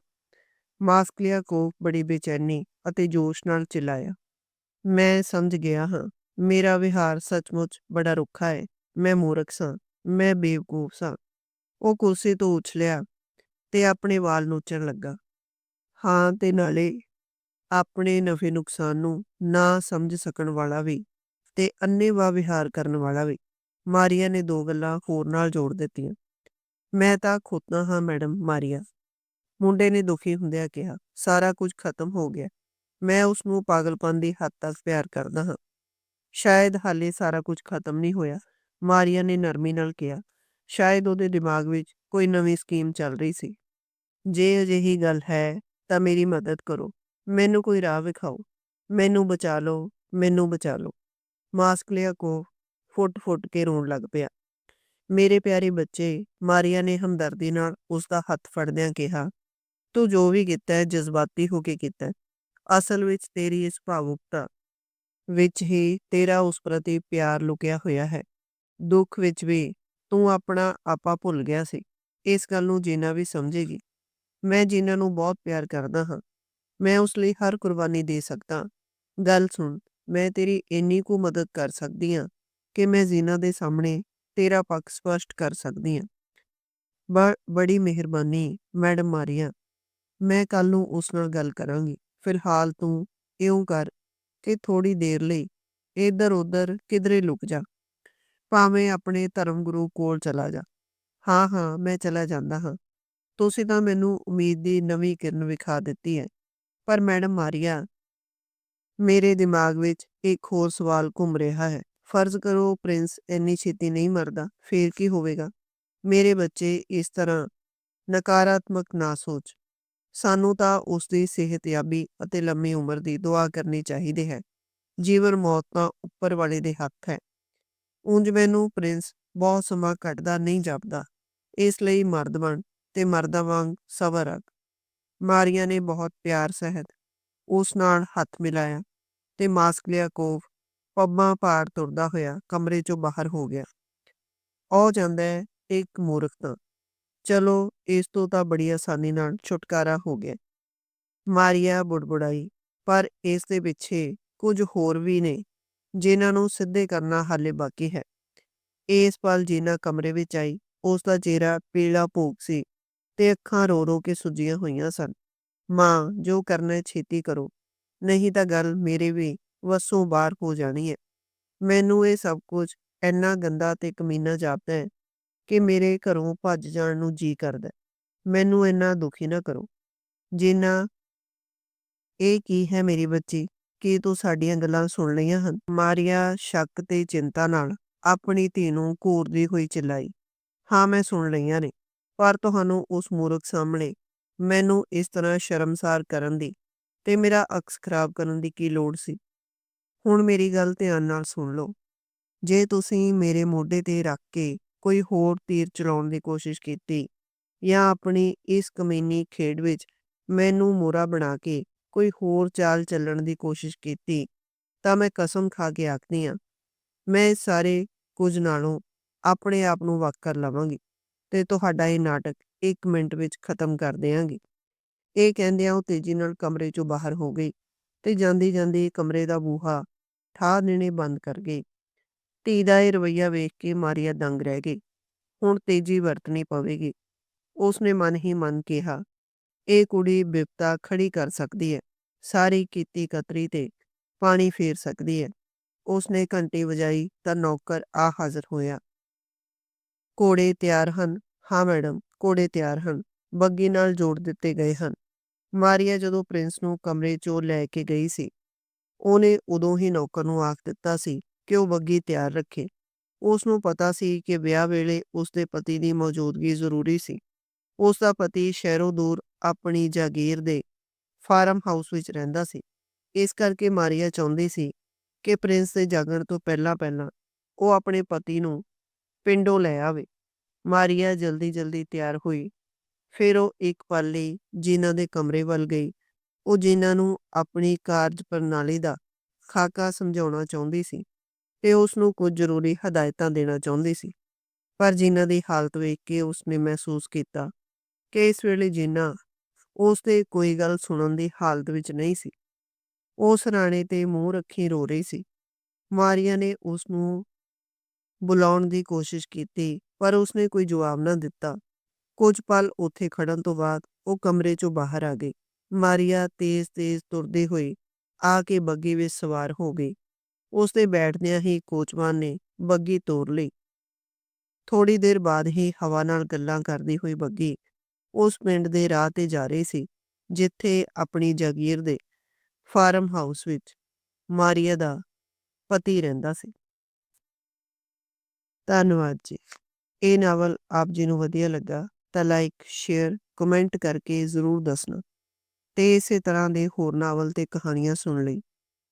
ਮਾਸਕਲੀਆਕੋਵ ਬੜੀ ਬੇਚੈਨੀ ਅਤੇ ਜੋਸ਼ ਨਾਲ ਚਿল্ਲਾਇਆ ਮੈਂ ਸਮਝ ਗਿਆ ਹਾਂ, ਮੇਰਾ ਵਿਹਾਰ ਸੱਚਮੁੱਚ ਬੜਾ ਰੁੱਖਾ ਹੈ ਮੈਂ ਮੂਰਖ ਸਾਂ, ਮੈਂ ਬੇਵਕੂਫ ਸਾਂ। ਉਹ ਕੁਰਸੀ ਤੋਂ ਉਛਲਿਆ ਤੇ ਆਪਣੇ ਵਾਲ ਨੋਚਣ ਲੱਗਾ। ਹਾਂ ਤੇ ਨਾਲੇ ਆਪਣੇ ਨਫੇ ਨੁਕਸਾਨ ਨੂੰ ਨਾ ਸਮਝ ਸਕਣ ਵਾਲਾ ਵੀ ਤੇ ਅੰਨੇਵਾਹ ਵਿਹਾਰ ਕਰਨ ਵਾਲਾ ਵੀ। ਮਾਰੀਆ ਨੇ ਦੋ ਗੱਲਾਂ ਹੋਰ ਨਾਲ ਜੋੜ ਦਿੱਤੀਆਂ। ਮੈਂ ਤਾਂ ਖੁੱਤਾ ਹਾਂ, ਮੈਡਮ, ਮਾਰੀਆ। ਮੁੰਡੇ ਨੇ ਦੁਖੀ ਹੁੰਦਿਆਂ ਕਿਹਾ, ਸਾਰਾ ਕੁਝ ਖਤਮ ਹੋ ਗਿਆ। ਮੈਂ ਉਸ ਨੂੰ ਪਾਗਲਪਨ ਦੀ ਹੱਦ ਤੱਕ ਪਿਆਰ ਕਰਦਾ ਹਾਂ। ਸ਼ਾਇਦ ਹਾਲੇ ਸਾਰਾ ਕੁਝ ਖਤਮ ਨਹੀਂ ਹੋਇਆ। ਮਾਰੀਆ ਨੇ ਨਰਮੀ ਨਾਲ ਕਿਹਾ, ਸ਼ਾਇਦ ਉਹਦੇ ਦਿਮਾਗ ਵਿੱਚ ਕੋਈ ਨਵੀਂ ਸਕੀਮ ਚੱਲ ਰਹੀ ਸੀ। ਜੇ ਅਜਿਹੀ ਗੱਲ ਹੈ, ਤਾਂ ਮੇਰੀ ਮਦਦ ਕਰੋ। ਮੈਨੂੰ ਕੋਈ ਰਾਹ ਵਿਖਾਓ। ਮੈਨੂੰ ਬਚਾ ਲਓ। ਮੈਨੂੰ ਬਚਾ ਲਓ। ਮਾਸਕ ਲਿਆ ਕੋ, ਫੁੱਟ-ਫੁੱਟ ਕੇ ਰੋਣ ਲੱਗ ਪਿਆ। ਮੇਰੇ ਪਿਆਰੇ ਬੱਚੇ, ਮਾਰੀਆ ਨੇ ਹਮਦਰਦੀ ਨਾਲ ਉਸ ਦਾ ਹੱਥ ਫੜਦਿਆਂ ਕਿਹਾ ਤੂੰ ਜੋ ਵੀ ਕੀਤਾ ਹੈ, ਜਜ਼ਬਾਤੀ ਹੋ ਕੇ ਕੀਤਾ ਹੈ। ਅਸਲ ਵਿੱਚ ਤੇਰੀ ਇਸ ਭਾਵੁਕਤਾ ਵਿੱਚ ਹੀ ਤੇਰਾ ਉਸ ਪ੍ਰਤੀ ਪਿਆਰ ਲੁਕਿਆ ਹੋਇਆ ਹੈ। ਦੁੱਖ ਵਿੱਚ ਵੀ ਤੂੰ ਆਪਣਾ ਆਪਾ ਭੁੱਲ ਗਿਆ ਸੀ। ਇਸ ਗੱਲ ਨੂੰ ਜੀਨਾ ਵੀ ਸਮਝੇਗੀ। ਮੈਂ ਜੀਨਾ ਨੂੰ ਬਹੁਤ ਪਿਆਰ ਕਰਦਾ ਹਾਂ। ਮੈਂ ਉਸ ਲਈ ਹਰ ਕੁਰਬਾਨੀ ਦੇ ਸਕਦਾ ਗੱਲ ਸੁਣ, ਮੈਂ ਤੇਰੀ ਇੰਨੀ ਕੁ ਮਦਦ ਕਰ ਸਕਦੀ ਹਾਂ ਕਿ ਮੈਂ ਜੀਨਾ ਦੇ ਸਾਹਮਣੇ ਤੇਰਾ ਪੱਖ ਸਪਸ਼ਟ ਕਰ ਸਕਦੀ ਹਾਂ। ਬੜੀ ਮਿਹਰਬਾਨੀ ਮੈਡਮ ਮਾਰੀਆ। ਮੈਂ ਕੱਲ ਨੂੰ ਉਸ ਨਾਲ ਗੱਲ ਕਰਾਂਗੀ। ਫਿਲਹਾਲ ਤੂੰ ਇਉਂ ਕਰ ਕਿ ਥੋੜੀ ਦੇਰ ਲਈ ਇੱਧਰ ਉੱਧਰ ਕਿਧਰੇ ਲੁਕ ਜਾ। ਭਾਵੇਂ ਆਪਣੇ ਧਰਮ ਗੁਰੂ ਕੋਲ ਚਲਾ ਜਾ। ਹਾਂ ਹਾਂ, ਮੈਂ ਚਲਾ ਜਾਂਦਾ ਹਾਂ। ਤੁਸੀਂ ਤਾਂ ਮੈਨੂੰ ਉਮੀਦ ਦੀ ਨਵੀਂ ਕਿਰਨ ਵਿਖਾ ਦਿੱਤੀ ਹੈ। ਪਰ ਮੈਡਮ ਮਾਰੀਆ, ਮੇਰੇ ਦਿਮਾਗ ਵਿੱਚ ਇੱਕ ਹੋਰ ਸਵਾਲ ਘੁੰਮ ਰਿਹਾ ਹੈ। ਫਰਜ਼ ਕਰੋ ਪ੍ਰਿੰਸ ਇੰਨੀ ਛੇਤੀ ਨਹੀਂ ਮਰਦਾ। ਫੇਰ ਕੀ ਹੋਵੇਗਾ? ਮੇਰੇ ਬੱਚੇ ਇਸ ਤਰ੍ਹਾਂ ਨਕਾਰਾਤਮਕ ਨਾ ਸੋਚ। ਸਾਨੂੰ ਤਾਂ ਉਸ ਦੀ ਸਿਹਤਯਾਬੀ ਅਤੇ ਲੰਮੀ ਉਮਰ ਦੀ ਦੁਆ ਕਰਨੀ ਚਾਹੀਦੀ ਹੈ। ਜੀਵਨ ਮੌਤ ਤਾਂ ਉੱਪਰ ਵਾਲੇ ਦੇ ਹੱਥ ਹੈ। ਉਂਝ ਮੈਨੂੰ ਪ੍ਰਿੰਸ ਬਹੁਤ ਸਮਾਂ ਕੱਢਦਾ ਨਹੀਂ ਜਾਪਦਾ। ਇਸ ਲਈ ਮਰਦ ਬਣ ਤੇ ਮਰਦਾਂ ਵਾਂਗ ਸਬਰ ਰੱਖ। ਮਾਰੀਆਂ ਨੇ ਬਹੁਤ ਪਿਆਰ ਸਹਿਤ ਉਸ ਨਾਲ ਹੱਥ ਮਿਲਾਇਆ ਤੇ ਮਾਸਕ ਲਿਆ ਮਾਸਕਲੀਆਕੋਵ ਪੱਬਾਂ ਪਾਰ ਤੁਰਦਾ ਹੋਇਆ ਕਮਰੇ ਚੋਂ ਬਾਹਰ ਹੋ ਗਿਆ। ਆ ਜਾਂਦਾ ਹੈ ਇੱਕ ਮੂਰਖਤਾ ਚਲੋ, ਇਸ ਤੋਂ ਤਾਂ ਬੜੀ ਆਸਾਨੀ ਨਾਲ ਛੁਟਕਾਰਾ ਹੋ ਗਿਆ। ਮਾਰੀਆ ਬੁੜਬੁੜਾਈ, ਪਰ ਇਸ ਦੇ ਪਿੱਛੇ ਕੁਝ ਹੋਰ ਵੀ ਨੇ, ਜਿਨ੍ਹਾਂ ਨੂੰ ਸਿੱਧੇ ਕਰਨਾ ਹਾਲੇ ਬਾਕੀ ਹੈ। ਇਸ ਪਲ ਜੀਨਾ ਕਮਰੇ ਵਿੱਚ ਆਈ, ਉਸ ਦਾ ਚਿਹਰਾ ਪੀਲਾ ਭੂਕ ਸੀ ਤੇ ਅੱਖਾਂ ਰੋ ਰੋ ਕੇ ਸੁੱਜੀਆਂ ਹੋਈਆਂ ਸਨ। ਮਾਂ, ਜੋ ਕਰਨਾ ਛੇਤੀ ਕਰੋ, ਨਹੀਂ ਤਾਂ ਗੱਲ ਮੇਰੇ ਵੀ ਵਸੋਂ ਬਾਹਰ ਹੋ ਜਾਣੀ ਹੈ। ਮੈਨੂੰ ਇਹ ਸਭ ਕੁਝ ਇੰਨਾ ਗੰਦਾ ਤੇ ਕਮੀਨਾ ਜਾਪਦਾ ਹੈ ਕਿ ਮੇਰੇ ਘਰੋਂ ਭੱਜ ਜਾਣ ਨੂੰ ਜੀ ਕਰਦਾ ਮੈਨੂੰ ਇੰਨਾ ਦੁਖੀ ਨਾ ਕਰੋ। ਜਿੰਨਾ ਇਹ ਕੀ ਹੈ ਮੇਰੀ ਬੱਚੀ, ਕਿ ਤੂੰ ਸਾਡੀਆਂ ਗੱਲਾਂ ਸੁਣ ਲਈਆਂ ਹਨ। ਮਾਰੀਆ ਸ਼ੱਕ ਤੇ ਚਿੰਤਾ ਨਾਲ ਆਪਣੀ ਧੀ ਨੂੰ ਘੂਰਦੀ ਹੋਈ ਚਿল্ਲਾਈ ਹਾਂ, ਮੈਂ ਸੁਣ ਲਈਆਂ ਨੇ, ਪਰ ਤੁਹਾਨੂੰ ਉਸ ਮੂਰਖ ਸਾਹਮਣੇ ਮੈਨੂੰ ਇਸ ਤਰ੍ਹਾਂ ਸ਼ਰਮਸਾਰ ਕਰਨ ਦੀ ਤੇ ਮੇਰਾ ਅਕਸ ਖਰਾਬ ਕਰਨ ਦੀ ਕੀ ਲੋੜ ਸੀ? ਹੁਣ ਮੇਰੀ ਗੱਲ ਧਿਆਨ ਨਾਲ ਸੁਣ ਲਓ। ਜੇ ਤੁਸੀਂ ਮੇਰੇ ਮੋਢੇ ਤੇ ਰੱਖ ਕੇ ਕੋਈ ਹੋਰ ਤੀਰ ਚਲਾਉਣ ਦੀ ਕੋਸ਼ਿਸ਼ ਕੀਤੀ ਜਾਂ ਆਪਣੀ ਇਸ ਕਮੀਨੀ ਖੇਡ ਵਿੱਚ ਮੈਨੂੰ ਮੋਰਾ ਬਣਾ ਕੇ ਕੋਈ ਹੋਰ ਚਾਲ ਚੱਲਣ ਦੀ ਕੋਸ਼ਿਸ਼ ਕੀਤੀ ਤਾਂ ਮੈਂ ਕਸਮ ਖਾ ਕੇ ਆਖਦੀ ਆ ਮੈਂ ਸਾਰੇ ਕੁਝ ਨਾਲੋਂ ਆਪਣੇ ਆਪ ਨੂੰ ਵੱਖ ਕਰ ਲਵਾਂਗੀ ਤੇ ਤੁਹਾਡਾ ਇਹ ਨਾਟਕ 1 ਮਿੰਟ ਵਿੱਚ ਖਤਮ ਕਰ ਦੇਵਾਂਗੀ ਇਹ ਕਹਿੰਦਿਆਂ ਉਹ ਤੇਜ਼ੀ ਨਾਲ ਕਮਰੇ ਚੋਂ ਬਾਹਰ ਹੋ ਗਈ ਤੇ ਜਾਂਦੀ ਜਾਂਦੀ ਕਮਰੇ ਦਾ ਬੂਹਾ ਠਾਹ ਦੇਣੇ ਬੰਦ ਕਰ ਗਈ। ਧੀ ਦਾ ਇਹ ਰਵਈਆ ਵੇਖ ਕੇ ਮਾਰੀਆ ਦੰਗ ਰਹਿ ਗਈ। ਹੁਣ ਤੇਜ਼ੀ ਵਰਤਣੀ ਪਵੇਗੀ। ਉਸਨੇ ਮਨ ਹੀ ਮਨ ਕਿਹਾ, ਇਹ ਕੁੜੀ ਬਿਪਤਾ ਖੜੀ ਕਰ ਸਕਦੀ ਹੈ ਸਾਰੀ ਕੀਤੀ ਕਤਰੀ ਤੇ ਪਾਣੀ ਫੇਰ ਸਕਦੀ ਹੈ ਉਸਨੇ ਘੰਟੀ ਵਜਾਈ ਤਾਂ ਨੌਕਰ ਆ ਹਾਜ਼ਰ ਹੋਇਆ। ਕੋੜੇ ਤਿਆਰ ਹਨ। ਹਾਂ ਮੈਡਮ ਕੋੜੇ ਤਿਆਰ ਹਨ। ਬੱਗੀ ਨਾਲ ਜੋੜ ਦਿੱਤੇ ਗਏ ਹਨ। ਮਾਰੀਆ ਜਦੋਂ ਪ੍ਰਿੰਸ ਨੂੰ ਕਮਰੇ 'ਚੋਂ ਲੈ ਕੇ ਗਈ ਸੀ, ਉਹਨੇ ਉਦੋਂ ਹੀ ਨੌਕਰ ਨੂੰ ਆਖ ਦਿੱਤਾ ਸੀ ਕਿ ਉਹ ਬੱਗੀ ਤਿਆਰ ਰੱਖੇ। ਉਸ ਨੂੰ ਪਤਾ ਸੀ ਕਿ ਵਿਆਹ ਵੇਲੇ ਉਸ ਦੇ ਪਤੀ ਦੀ ਮੌਜੂਦਗੀ ਜ਼ਰੂਰੀ ਸੀ। ਉਸ ਦਾ ਪਤੀ ਸ਼ਹਿਰੋਂ ਦੂਰ ਆਪਣੀ ਜਾਗੀਰ ਦੇ ਫਾਰਮ ਹਾਊਸ ਵਿੱਚ ਰਹਿੰਦਾ ਸੀ। ਇਸ ਕਰਕੇ ਮਾਰੀਆ ਚਾਹੁੰਦੀ ਸੀ ਕਿ ਪ੍ਰਿੰਸ ਦੇ ਜਾਗਣ ਤੋਂ ਪਹਿਲਾਂ ਪਹਿਲਾਂ ਉਹ ਆਪਣੇ ਪਤੀ ਨੂੰ ਪਿੰਡੋਂ ਲੈ ਆਵੇ। ਮਾਰੀਆ ਜਲਦੀ ਜਲਦੀ ਤਿਆਰ ਹੋਈ। ਫਿਰ ਉਹ ਇੱਕ ਪਲ ਲਈ ਜੀਨਾ ਦੇ ਕਮਰੇ ਵੱਲ ਗਈ। ਉਹ ਜੀਨਾ ਨੂੰ ਆਪਣੀ ਕਾਰਜ ਪ੍ਰਣਾਲੀ ਦਾ ਖਾਕਾ ਸਮਝਾਉਣਾ ਚਾਹੁੰਦੀ ਸੀ। ਤੇ ਉਸ ਨੂੰ ਕੁਝ ਜ਼ਰੂਰੀ ਹਦਾਇਤਾਂ ਦੇਣਾ ਚਾਹੁੰਦੀ ਸੀ। ਪਰ ਜੀਨਾ ਦੀ ਹਾਲਤ ਵੇਖ ਕੇ ਉਸਨੇ ਮਹਿਸੂਸ ਕੀਤਾ ਕਿ ਇਸ ਵੇਲੇ ਜੀਨਾ ਉਸ ਦੇ ਕੋਈ ਗੱਲ ਸੁਣਨ ਦੀ ਹਾਲਤ ਵਿੱਚ ਨਹੀਂ ਸੀ। ਉਸ ਰਾਣੇ ਤੇ ਮੂੰਹ ਰੱਖੀ ਰੋ ਰਹੀ ਸੀ। ਮਾਰੀਆ ਨੇ ਉਸ ਨੂੰ ਬੁਲਾਉਣ ਦੀ ਕੋਸ਼ਿਸ਼ ਕੀਤੀ, ਪਰ ਉਸਨੇ ਕੋਈ ਜਵਾਬ ਨਾ ਦਿੱਤਾ। ਕੁਝ ਪਲ ਉੱਥੇ ਖੜਨ ਤੋਂ ਬਾਅਦ ਉਹ ਕਮਰੇ ਚੋਂ ਬਾਹਰ ਆ ਗਈ। ਮਾਰੀਆ ਤੇਜ਼-ਤੇਜ਼ ਤੁਰਦੇ ਹੋਏ ਆ ਕੇ ਬੱਗੀ ਵਿੱਚ ਸਵਾਰ ਹੋ ਗਈ। ਉਸ ਦੇ ਬੈਠਦਿਆਂ ਹੀ ਕੋਚਵਾਨ ਨੇ ਬੱਗੀ ਤੋਰ ਲਈ। ਥੋੜੀ ਦੇਰ ਬਾਅਦ ਹੀ ਹਵਾ ਨਾਲ ਗੱਲਾਂ ਕਰਦੀ ਹੋਈ ਬੱਗੀ ਉਸ ਪਿੰਡ ਦੇ ਰਾਹ ਤੇ ਜਾ ਰਹੀ ਸੀ, ਜਿੱਥੇ ਆਪਣੀ ਜਾਗੀਰ ਦੇ ਫਾਰਮ ਹਾਊਸ ਵਿੱਚ ਮਾਰੀਆ ਦਾ ਪਤੀ ਰਹਿੰਦਾ ਸੀ। ਧੰਨਵਾਦ ਜੀ। ਇਹ ਨਾਵਲ ਆਪ ਜੀ ਨੂੰ ਵਧੀਆ ਲੱਗਾ ਤਾਂ ਲਾਈਕ ਸ਼ੇਅਰ ਕਮੈਂਟ ਕਰਕੇ ਜ਼ਰੂਰ ਦੱਸਣਾ ਤੇ ਇਸੇ ਤਰ੍ਹਾਂ ਦੇ ਹੋਰ ਨਾਵਲ ਤੇ ਕਹਾਣੀਆਂ ਸੁਣ ਲਈ